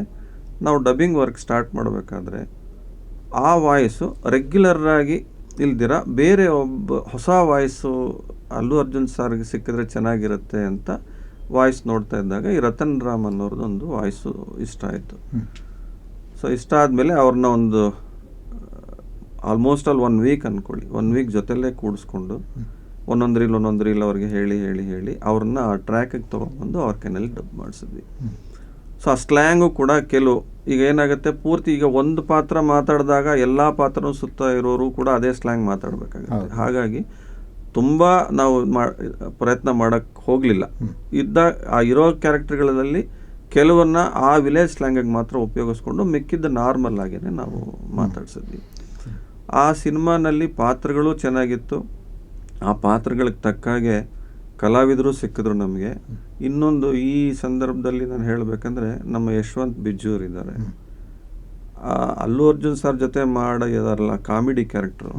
ನಾವು ಡಬ್ಬಿಂಗ್ ವರ್ಕ್ ಸ್ಟಾರ್ಟ್ ಮಾಡಬೇಕಾದ್ರೆ ಆ ವಾಯ್ಸು ರೆಗ್ಯುಲರಾಗಿ ಇಲ್ದಿರ ಬೇರೆ ಒಬ್ಬ ಹೊಸ ವಾಯ್ಸು ಅಲ್ಲು ಅರ್ಜುನ್ ಸಾರ್ಗೆ ಸಿಕ್ಕಿದ್ರೆ ಚೆನ್ನಾಗಿರುತ್ತೆ ಅಂತ ವಾಯ್ಸ್ ನೋಡ್ತಾ ಇದ್ದಾಗ ಈ ರತನ್ ರಾಮ್ ಅನ್ನೋರ್ದು ಒಂದು ವಾಯ್ಸು ಇಷ್ಟ ಆಯಿತು. ಸೊ ಇಷ್ಟ ಆದಮೇಲೆ ಅವ್ರನ್ನ ಒಂದು ಆಲ್ಮೋಸ್ಟ್ ಆಲ್ ಒನ್ ವೀಕ್ ಅಂದ್ಕೊಳ್ಳಿ ಒನ್ ವೀಕ್ ಜೊತೆಲೇ ಕೂಡಿಸ್ಕೊಂಡು ಒಂದೊಂದು ರೀಲ್ ಒಂದೊಂದು ರೀಲ್ ಅವ್ರಿಗೆ ಹೇಳಿ ಹೇಳಿ ಹೇಳಿ ಅವ್ರನ್ನ ಆ ಟ್ರ್ಯಾಕಿಗೆ ತೊಗೊಂಡ್ಬಂದು ಅವ್ರ ಕೈನಲ್ಲಿ ಡಬ್ ಮಾಡಿಸಿದ್ವಿ. ಸೊ ಆ ಸ್ಲ್ಯಾಂಗು ಕೂಡ ಕೆಲವು ಈಗ ಏನಾಗುತ್ತೆ ಪೂರ್ತಿ ಈಗ ಒಂದು ಪಾತ್ರ ಮಾತಾಡಿದಾಗ ಎಲ್ಲ ಪಾತ್ರನೂ ಸುತ್ತ ಇರೋರು ಕೂಡ ಅದೇ ಸ್ಲ್ಯಾಂಗ್ ಮಾತಾಡಬೇಕಾಗುತ್ತೆ. ಹಾಗಾಗಿ ತುಂಬ ನಾವು ಮಾ ಪ್ರಯತ್ನ ಮಾಡೋಕ್ಕೆ ಹೋಗಲಿಲ್ಲ. ಇದ್ದ ಆ ಇರೋ ಕ್ಯಾರೆಕ್ಟರ್ಗಳಲ್ಲಿ ಕೆಲವನ್ನ ಆ ವಿಲೇಜ್ ಸ್ಲ್ಯಾಂಗಾಗಿ ಮಾತ್ರ ಉಪಯೋಗಿಸ್ಕೊಂಡು ಮಿಕ್ಕಿದ್ದ ನಾರ್ಮಲ್ ಆಗೇ ನಾವು ಮಾತಾಡ್ಸಿದ್ವಿ. ಆ ಸಿನಿಮಾನಲ್ಲಿ ಪಾತ್ರಗಳು ಚೆನ್ನಾಗಿತ್ತು. ಆ ಪಾತ್ರಗಳಿಗೆ ತಕ್ಕಾಗೆ ಕಲಾವಿದರು ಸಿಕ್ಕಿದ್ರು ನಮಗೆ. ಇನ್ನೊಂದು ಈ ಸಂದರ್ಭದಲ್ಲಿ ನಾನು ಹೇಳಬೇಕಂದ್ರೆ ನಮ್ಮ ಯಶವಂತ್ ಬಿಜ್ಜೂರ್ ಇದ್ದಾರೆ ಅಲ್ಲು ಅರ್ಜುನ್ ಸರ್ ಜೊತೆ ಮಾಡಿದಾರಲ್ಲ ಕಾಮಿಡಿ ಕ್ಯಾರೆಕ್ಟ್ರು.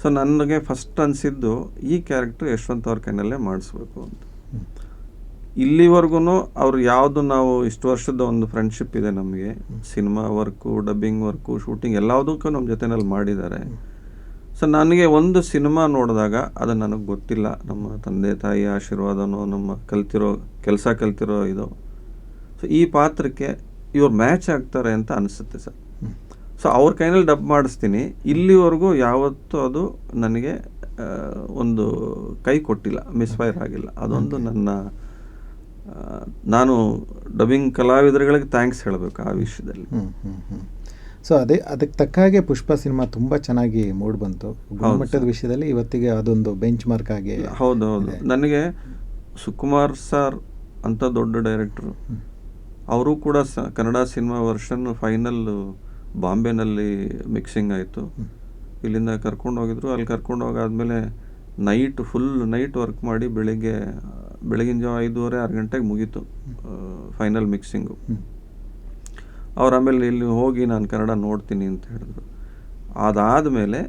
ಸೊ ನನಗೆ ಫಸ್ಟ್ ಅನಿಸಿದ್ದು ಈ ಕ್ಯಾರೆಕ್ಟರ್ ಯಶವಂತ್ ಅವ್ರ ಕೈನಲ್ಲೇ ಮಾಡಿಸ್ಬೇಕು ಅಂತ. ಇಲ್ಲಿವರೆಗೂ ಅವ್ರು ಯಾವುದು ನಾವು ಇಷ್ಟು ವರ್ಷದ ಒಂದು ಫ್ರೆಂಡ್ಶಿಪ್ ಇದೆ ನಮಗೆ. Cinema work dubbing work shooting ಎಲ್ಲದಕ್ಕೂ ನಮ್ಮ ಜೊತೆನಲ್ಲಿ ಮಾಡಿದ್ದಾರೆ. ಸೊ ನನಗೆ ಒಂದು ಸಿನಿಮಾ ನೋಡಿದಾಗ ಅದು ನನಗೆ ಗೊತ್ತಿಲ್ಲ. ನಮ್ಮ ತಂದೆ ತಾಯಿ ಆಶೀರ್ವಾದನೋ ನಮ್ಮ ಕಲ್ತಿರೋ ಕೆಲಸ ಕಲ್ತಿರೋ ಇದು. ಸೊ ಈ ಪಾತ್ರಕ್ಕೆ ಇವ್ರು ಮ್ಯಾಚ್ ಆಗ್ತಾರೆ ಅಂತ ಅನಿಸುತ್ತೆ ಸರ್. ಸೊ ಅವ್ರ ಕೈನಲ್ಲಿ ಡಬ್ ಮಾಡಿಸ್ತೀನಿ. ಇಲ್ಲಿವರೆಗೂ ಯಾವತ್ತೂ ಅದು ನನಗೆ ಒಂದು ಕೈ ಕೊಟ್ಟಿಲ್ಲ ಮಿಸ್ಫೈರ್ ಆಗಿಲ್ಲ. ಅದೊಂದು ನನ್ನ ನಾನು ಡಬ್ಬಿಂಗ್ ಕಲಾವಿದರುಗಳಿಗೆ ಥ್ಯಾಂಕ್ಸ್ ಹೇಳಬೇಕು ಆ ವಿಷಯದಲ್ಲಿ. ಹ್ಞೂ ಹ್ಞೂ ಹ್ಮ್. ಸೊ ಅದೇ ಅದಕ್ಕೆ ತಕ್ಕ ಹಾಗೆ ಪುಷ್ಪ ಸಿನಿಮಾ ತುಂಬಾ ಚೆನ್ನಾಗಿ ಮೂಡ್ ಬಂತು. ಗುಣಮಟ್ಟದ ವಿಷಯದಲ್ಲಿ ಇವತ್ತಿಗೆ ಅದೊಂದು ಬೆಂಚ್ ಮಾರ್ಕ್ ಆಗಿ ಹೌದು ಹೌದು. ನನಗೆ ಸುಕುಮಾರ್ ಸರ್ ಅಂತ ದೊಡ್ಡ ಡೈರೆಕ್ಟ್ರು ಅವರು ಕೂಡ ಸ ಕನ್ನಡ ಸಿನಿಮಾ ವರ್ಷನ್ ಫೈನಲ್ ಬಾಂಬೆನಲ್ಲಿ ಮಿಕ್ಸಿಂಗ್ ಆಯಿತು. ಇಲ್ಲಿಂದ ಕರ್ಕೊಂಡು ಹೋಗಿದ್ರು. ಅಲ್ಲಿ ಕರ್ಕೊಂಡು ಹೋಗಾದ್ಮೇಲೆ ನೈಟ್ ಫುಲ್ ನೈಟ್ ವರ್ಕ್ ಮಾಡಿ ಬೆಳಿಗ್ಗೆ ಬೆಳಗಿನ ಜಾವ ಐದೂವರೆ ಆರು ಗಂಟೆಗೆ ಮುಗೀತು ಫೈನಲ್ ಮಿಕ್ಸಿಂಗು ಅವ್ರು ಆಮೇಲೆ ಇಲ್ಲಿ ಹೋಗಿ ನಾನು ಕನ್ನಡ ನೋಡ್ತೀನಿ ಅಂತ ಹೇಳಿದ್ರು. ಅದಾದಮೇಲೆ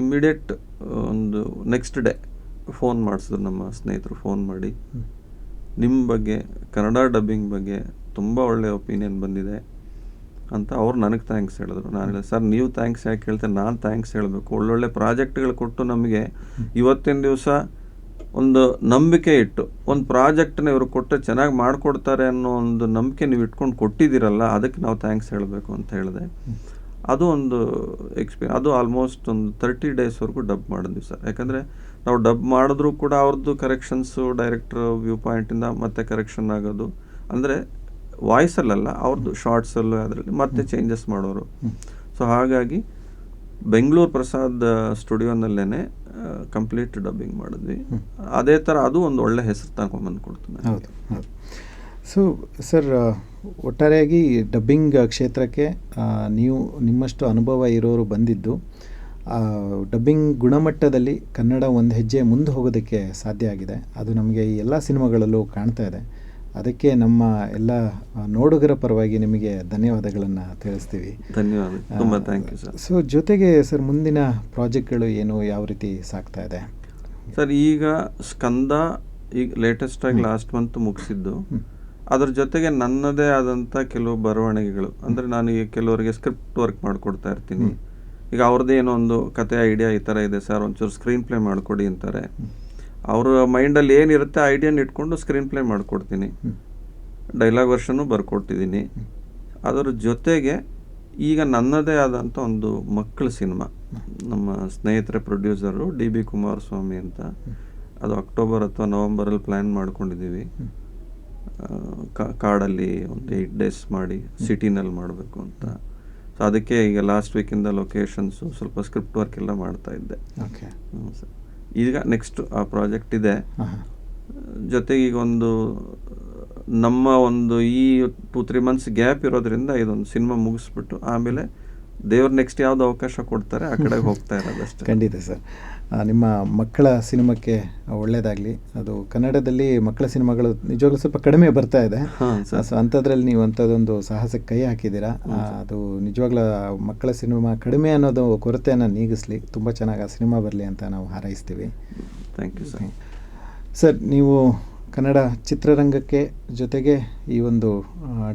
ಇಮ್ಮಿಡಿಯೇಟ್ ಒಂದು ನೆಕ್ಸ್ಟ್ ಡೇ ಫೋನ್ ಮಾಡಿಸಿದ್ರು ನಮ್ಮ ಸ್ನೇಹಿತರು ಫೋನ್ ಮಾಡಿ. ನಿಮ್ಮ ಬಗ್ಗೆ ಕನ್ನಡ ಡಬ್ಬಿಂಗ್ ಬಗ್ಗೆ ತುಂಬ ಒಳ್ಳೆಯ ಒಪಿನಿಯನ್ ಬಂದಿದೆ ಅಂತ ಅವ್ರು ನನಗೆ ಥ್ಯಾಂಕ್ಸ್ ಹೇಳಿದ್ರು. ನಾನು ಹೇಳಿದೆ ಸರ್ ನೀವು ಥ್ಯಾಂಕ್ಸ್ ಯಾಕೆ ಹೇಳ್ತೇನೆ ನಾನು ಥ್ಯಾಂಕ್ಸ್ ಹೇಳಬೇಕು. ಒಳ್ಳೊಳ್ಳೆ ಪ್ರಾಜೆಕ್ಟ್ಗಳು ಕೊಟ್ಟು ನಮಗೆ ಇವತ್ತಿನ ದಿವಸ ಒಂದು ನಂಬಿಕೆ ಇಟ್ಟು ಒಂದು ಪ್ರಾಜೆಕ್ಟ್ನ ಇವರು ಕೊಟ್ಟರೆ ಚೆನ್ನಾಗಿ ಮಾಡಿಕೊಡ್ತಾರೆ ಅನ್ನೋ ಒಂದು ನಂಬಿಕೆ ನೀವು ಇಟ್ಕೊಂಡು ಕೊಟ್ಟಿದ್ದೀರಲ್ಲ ಅದಕ್ಕೆ ನಾವು ಥ್ಯಾಂಕ್ಸ್ ಹೇಳಬೇಕು ಅಂತ ಹೇಳಿದೆ. ಅದು ಒಂದು ಎಕ್ಸ್ಪೀರಿಯನ್ ಅದು ಆಲ್ಮೋಸ್ಟ್ ಒಂದು ತರ್ಟಿ ಡೇಸ್ವರೆಗೂ ಡಬ್ ಮಾಡಿದ್ವಿ ಸರ್. ಯಾಕಂದರೆ ನಾವು ಡಬ್ ಮಾಡಿದ್ರೂ ಕೂಡ ಅವ್ರದ್ದು ಕರೆಕ್ಷನ್ಸು ಡೈರೆಕ್ಟ್ರ್ ವ್ಯೂ ಪಾಯಿಂಟಿಂದ ಮತ್ತೆ ಕರೆಕ್ಷನ್ ಆಗೋದು. ಅಂದರೆ ವಾಯ್ಸಲ್ಲಲ್ಲ ಅವ್ರದ್ದು ಶಾರ್ಟ್ಸಲ್ಲೂ ಅದರಲ್ಲಿ ಮತ್ತೆ ಚೇಂಜಸ್ ಮಾಡೋರು. ಸೊ ಹಾಗಾಗಿ ಬೆಂಗಳೂರು ಪ್ರಸಾದ್ ಸ್ಟುಡಿಯೋನಲ್ಲೇ ಕಂಪ್ಲೀಟ್ ಡಬ್ಬಿಂಗ್ ಮಾಡಿದ್ವಿ. ಅದೇ ಥರ ಅದು ಒಂದು ಒಳ್ಳೆ ಹೆಸರು ತಗೊಂಬಂದು ಕೊಡ್ತೀನಿ ಹೌದು ಹೌದು. ಸೊ ಸರ್ ಒಟ್ಟಾರೆಯಾಗಿ ಡಬ್ಬಿಂಗ್ ಕ್ಷೇತ್ರಕ್ಕೆ ನೀವು ನಿಮ್ಮಷ್ಟು ಅನುಭವ ಇರೋರು ಬಂದಿದ್ದು ಡಬ್ಬಿಂಗ್ ಗುಣಮಟ್ಟದಲ್ಲಿ ಕನ್ನಡ ಒಂದು ಹೆಜ್ಜೆ ಮುಂದೆ ಹೋಗೋದಕ್ಕೆ ಸಾಧ್ಯ ಆಗಿದೆ. ಅದು ನಮಗೆ ಈ ಎಲ್ಲ ಸಿನಿಮಾಗಳಲ್ಲೂ ಕಾಣ್ತಾ ಇದೆ. ಅದಕ್ಕೆ ನಮ್ಮ ಎಲ್ಲ ನೋಡುಗರ ಪರವಾಗಿ ನಿಮಗೆ ಧನ್ಯವಾದಗಳನ್ನು ತಿಳಿಸ್ತೀವಿ. ಧನ್ಯವಾದ. ತುಂಬ ಥ್ಯಾಂಕ್ ಯು ಸರ್ ಸೊ ಜೊತೆಗೆ ಸರ್ ಮುಂದಿನ ಪ್ರಾಜೆಕ್ಟ್ಗಳು ಏನು ಯಾವ ರೀತಿ ಸಾಕ್ತಾ ಇದೆ? ಸರ್ ಈಗ ಸ್ಕಂದ ಈಗ ಲೇಟೆಸ್ಟ್ ಆಗಿ ಲಾಸ್ಟ್ ಮಂತ್ ಮುಗಿಸಿದ್ದು. ಅದ್ರ ಜೊತೆಗೆ ನನ್ನದೇ ಆದಂಥ ಕೆಲವು ಬರವಣಿಗೆಗಳು. ಅಂದರೆ ನಾನು ಈಗ ಕೆಲವರಿಗೆ ಸ್ಕ್ರಿಪ್ಟ್ ವರ್ಕ್ ಮಾಡಿಕೊಡ್ತಾ ಇರ್ತೀನಿ. ಈಗ ಅವ್ರದ್ದೇ ಏನೋ ಒಂದು ಕತೆ ಐಡಿಯಾ ಈ ಥರ ಇದೆ ಸರ್ ಒಂಚೂರು ಸ್ಕ್ರೀನ್ ಪ್ಲೇ ಮಾಡಿಕೊಡಿ ಅಂತಾರೆ. ಅವ್ರ ಮೈಂಡಲ್ಲಿ ಏನಿರುತ್ತೆ ಐಡಿಯಾನ ಇಟ್ಕೊಂಡು ಸ್ಕ್ರೀನ್ ಪ್ಲೇ ಮಾಡಿಕೊಡ್ತೀನಿ. ಡೈಲಾಗ್ ವರ್ಷನು ಬರ್ಕೊಡ್ತಿದ್ದೀನಿ. ಅದರ ಜೊತೆಗೆ ಈಗ ನನ್ನದೇ ಆದಂಥ ಒಂದು ಮಕ್ಕಳ ಸಿನಿಮಾ ನಮ್ಮ ಸ್ನೇಹಿತರ ಪ್ರೊಡ್ಯೂಸರು ಡಿ ಬಿ ಕುಮಾರಸ್ವಾಮಿ ಅಂತ. ಅದು ಅಕ್ಟೋಬರ್ ಅಥವಾ ನವಂಬರಲ್ಲಿ ಪ್ಲ್ಯಾನ್ ಮಾಡ್ಕೊಂಡಿದ್ದೀವಿ. ಕಾಡಲ್ಲಿ ಒಂದು ಏಯ್ಟ್ ಡೇಸ್ ಮಾಡಿ ಸಿಟಿನಲ್ಲಿ ಮಾಡಬೇಕು ಅಂತ. ಸೊ ಅದಕ್ಕೆ ಈಗ ಲಾಸ್ಟ್ ವೀಕಿಂದ ಲೊಕೇಶನ್ಸು ಸ್ವಲ್ಪ ಸ್ಕ್ರಿಪ್ಟ್ ವರ್ಕ್ ಎಲ್ಲ ಮಾಡ್ತಾ ಇದ್ದೆ. Okay sir. ಈಗ ನೆಕ್ಸ್ಟ್ ಆ ಪ್ರಾಜೆಕ್ಟ್ ಇದೆ. ಜೊತೆಗೆ ಈಗ ಒಂದು ನಮ್ಮ ಒಂದು ಈ ಟೂ ತ್ರೀ ಮಂತ್ಸ್ ಗ್ಯಾಪ್ ಇರೋದ್ರಿಂದ ಇದೊಂದು ಸಿನಿಮಾ ಮುಗಿಸ್ಬಿಟ್ಟು ಆಮೇಲೆ ದೇವ್ರು ನೆಕ್ಸ್ಟ್ ಯಾವ್ದು ಅವಕಾಶ ಕೊಡ್ತಾರೆ ಆ ಕಡೆಗೆ ಹೋಗ್ತಾ ಇರೋದಷ್ಟೇ ಖಂಡಿತ ಸರ್. ನಿಮ್ಮ ಮಕ್ಕಳ ಸಿನಿಮಾಕ್ಕೆ ಒಳ್ಳೆಯದಾಗಲಿ ಅದು ಕನ್ನಡದಲ್ಲಿ ಮಕ್ಕಳ ಸಿನಿಮಾಗಳು ನಿಜವಾಗ್ಲೂ ಸ್ವಲ್ಪ ಕಡಿಮೆ ಬರ್ತಾ ಇದೆ. ಸೊ ಅಂಥದ್ರಲ್ಲಿ ನೀವು ಅಂಥದ್ದೊಂದು ಸಾಹಸಕ್ಕೆ ಕೈ ಹಾಕಿದ್ದೀರಾ? ಅದು ನಿಜವಾಗ್ಲೂ ಮಕ್ಕಳ ಸಿನಿಮಾ ಕಡಿಮೆ ಅನ್ನೋದು ಕೊರತೆಯನ್ನು ನೀಗಿಸ್ಲಿ. ತುಂಬ ಚೆನ್ನಾಗಿ ಆ ಸಿನಿಮಾ ಬರಲಿ ಅಂತ ನಾವು ಹಾರೈಸ್ತೀವಿ. ಥ್ಯಾಂಕ್ ಯು ಸರ್ ಸರ್ ನೀವು ಕನ್ನಡ ಚಿತ್ರರಂಗಕ್ಕೆ ಜೊತೆಗೆ ಈ ಒಂದು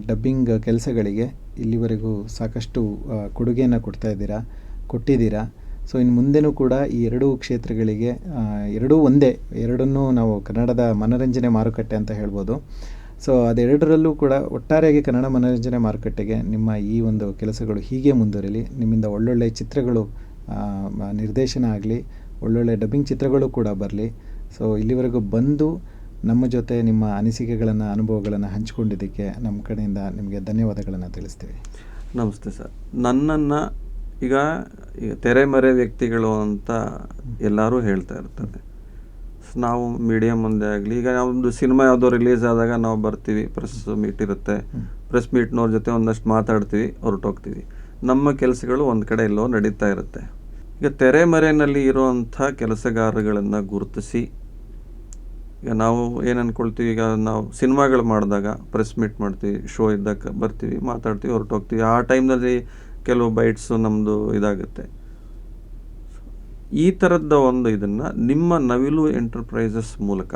ಡಬ್ಬಿಂಗ್ ಕೆಲಸಗಳಿಗೆ ಇಲ್ಲಿವರೆಗೂ ಸಾಕಷ್ಟು ಕೊಡುಗೆಯನ್ನು ಕೊಡ್ತಾ ಇದ್ದೀರಾ? ಕೊಟ್ಟಿದ್ದೀರಾ? ಸೊ ಇನ್ನು ಮುಂದೆನೂ ಕೂಡ ಈ ಎರಡೂ ಕ್ಷೇತ್ರಗಳಿಗೆ ಎರಡೂ ಒಂದೇ, ಎರಡನ್ನೂ ನಾವು ಕನ್ನಡದ ಮನರಂಜನೆ ಮಾರುಕಟ್ಟೆ ಅಂತ ಹೇಳ್ಬೋದು. ಸೊ ಅದೆರಡರಲ್ಲೂ ಕೂಡ ಒಟ್ಟಾರೆಯಾಗಿ ಕನ್ನಡ ಮನೋರಂಜನೆ ಮಾರುಕಟ್ಟೆಗೆ ನಿಮ್ಮ ಈ ಒಂದು ಕೆಲಸಗಳು ಹೀಗೆ ಮುಂದುವರಿಲಿ, ನಿಮ್ಮಿಂದ ಒಳ್ಳೊಳ್ಳೆ ಚಿತ್ರಗಳು ನಿರ್ದೇಶನ ಆಗಲಿ, ಒಳ್ಳೊಳ್ಳೆ ಡಬ್ಬಿಂಗ್ ಚಿತ್ರಗಳು ಕೂಡ ಬರಲಿ. ಸೊ ಇಲ್ಲಿವರೆಗೂ ಬಂದು ನಮ್ಮ ಜೊತೆ ನಿಮ್ಮ ಅನಿಸಿಕೆಗಳನ್ನು, ಅನುಭವಗಳನ್ನು ಹಂಚಿಕೊಂಡಿದ್ದಕ್ಕೆ ನಮ್ಮ ಕಡೆಯಿಂದ ನಿಮಗೆ ಧನ್ಯವಾದಗಳನ್ನು ತಿಳಿಸ್ತೀವಿ. ನಮಸ್ತೆ ಸರ್. ನನ್ನನ್ನು ಈಗ ಈಗ ತೆರೆಮರೆ ವ್ಯಕ್ತಿಗಳು ಅಂತ ಎಲ್ಲರೂ ಹೇಳ್ತಾ ಇರ್ತಾರೆ ನಾವು ಮೀಡಿಯಾ ಮುಂದೆ ಆಗಲಿ ಈಗ ಒಂದು ಸಿನಿಮಾ ಯಾವುದೋ ರಿಲೀಸ್ ಆದಾಗ ನಾವು ಬರ್ತೀವಿ ಪ್ರೆಸ್ ಮೀಟ್ ಇರುತ್ತೆ. ಪ್ರೆಸ್ ಮೀಟ್ನವ್ರ ಜೊತೆ ಒಂದಷ್ಟು ಮಾತಾಡ್ತೀವಿ ಹೊರಟೋಗ್ತೀವಿ ನಮ್ಮ ಕೆಲಸಗಳು ಒಂದು ಕಡೆ ಎಲ್ಲೋ ನಡೀತಾ ಇರುತ್ತೆ. ಈಗ ತೆರೆಮರೆಯಲ್ಲಿ ಇರುವಂಥ ಕೆಲಸಗಾರಗಳನ್ನು ಗುರುತಿಸಿ ಈಗ ನಾವು ಏನು ಅಂದ್ಕೊಳ್ತೀವಿ ಈಗ ನಾವು ಸಿನಿಮಾಗಳು ಮಾಡಿದಾಗ ಪ್ರೆಸ್ ಮೀಟ್ ಮಾಡ್ತೀವಿ ಶೋ ಇದ್ದಾಗ ಬರ್ತೀವಿ ಮಾತಾಡ್ತೀವಿ ಹೊರಟೋಗ್ತೀವಿ ಆ ಟೈಮ್ನಲ್ಲಿ ಕೆಲವು ಬೈಟ್ಸು ನಮ್ಮದು ಇದಾಗುತ್ತೆ. ಈ ಥರದ ಒಂದು ಇದನ್ನು ನಿಮ್ಮ ನವಿಲು ಎಂಟರ್ಪ್ರೈಸಸ್ ಮೂಲಕ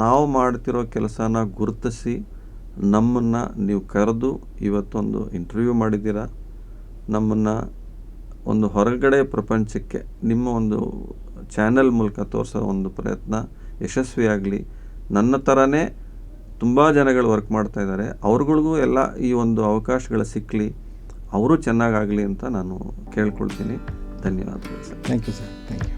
ನಾವು ಮಾಡ್ತಿರೋ ಕೆಲಸನ ಗುರುತಿಸಿ ನಮ್ಮನ್ನು ನೀವು ಕರೆದು ಇವತ್ತೊಂದು ಇಂಟರ್ವ್ಯೂ ಮಾಡಿದ್ದೀರಾ? ನಮ್ಮನ್ನು ಒಂದು ಹೊರಗಡೆ ಪ್ರಪಂಚಕ್ಕೆ ನಿಮ್ಮ ಒಂದು ಚಾನೆಲ್ ಮೂಲಕ ತೋರಿಸೋ ಒಂದು ಪ್ರಯತ್ನ ಯಶಸ್ವಿಯಾಗಲಿ. ನನ್ನ ಥರನೇ ತುಂಬ ಜನಗಳು ವರ್ಕ್ ಮಾಡ್ತಾ ಇದ್ದಾರೆ. ಅವ್ರುಗಳಿಗೂ ಎಲ್ಲ ಈ ಒಂದು ಅವಕಾಶಗಳು ಸಿಕ್ಕಲಿ ಅವರು ಚೆನ್ನಾಗಾಗಲಿ ಅಂತ ನಾನು ಕೇಳ್ಕೊಳ್ತೀನಿ. ಧನ್ಯವಾದಗಳು sir. Thank you sir thank you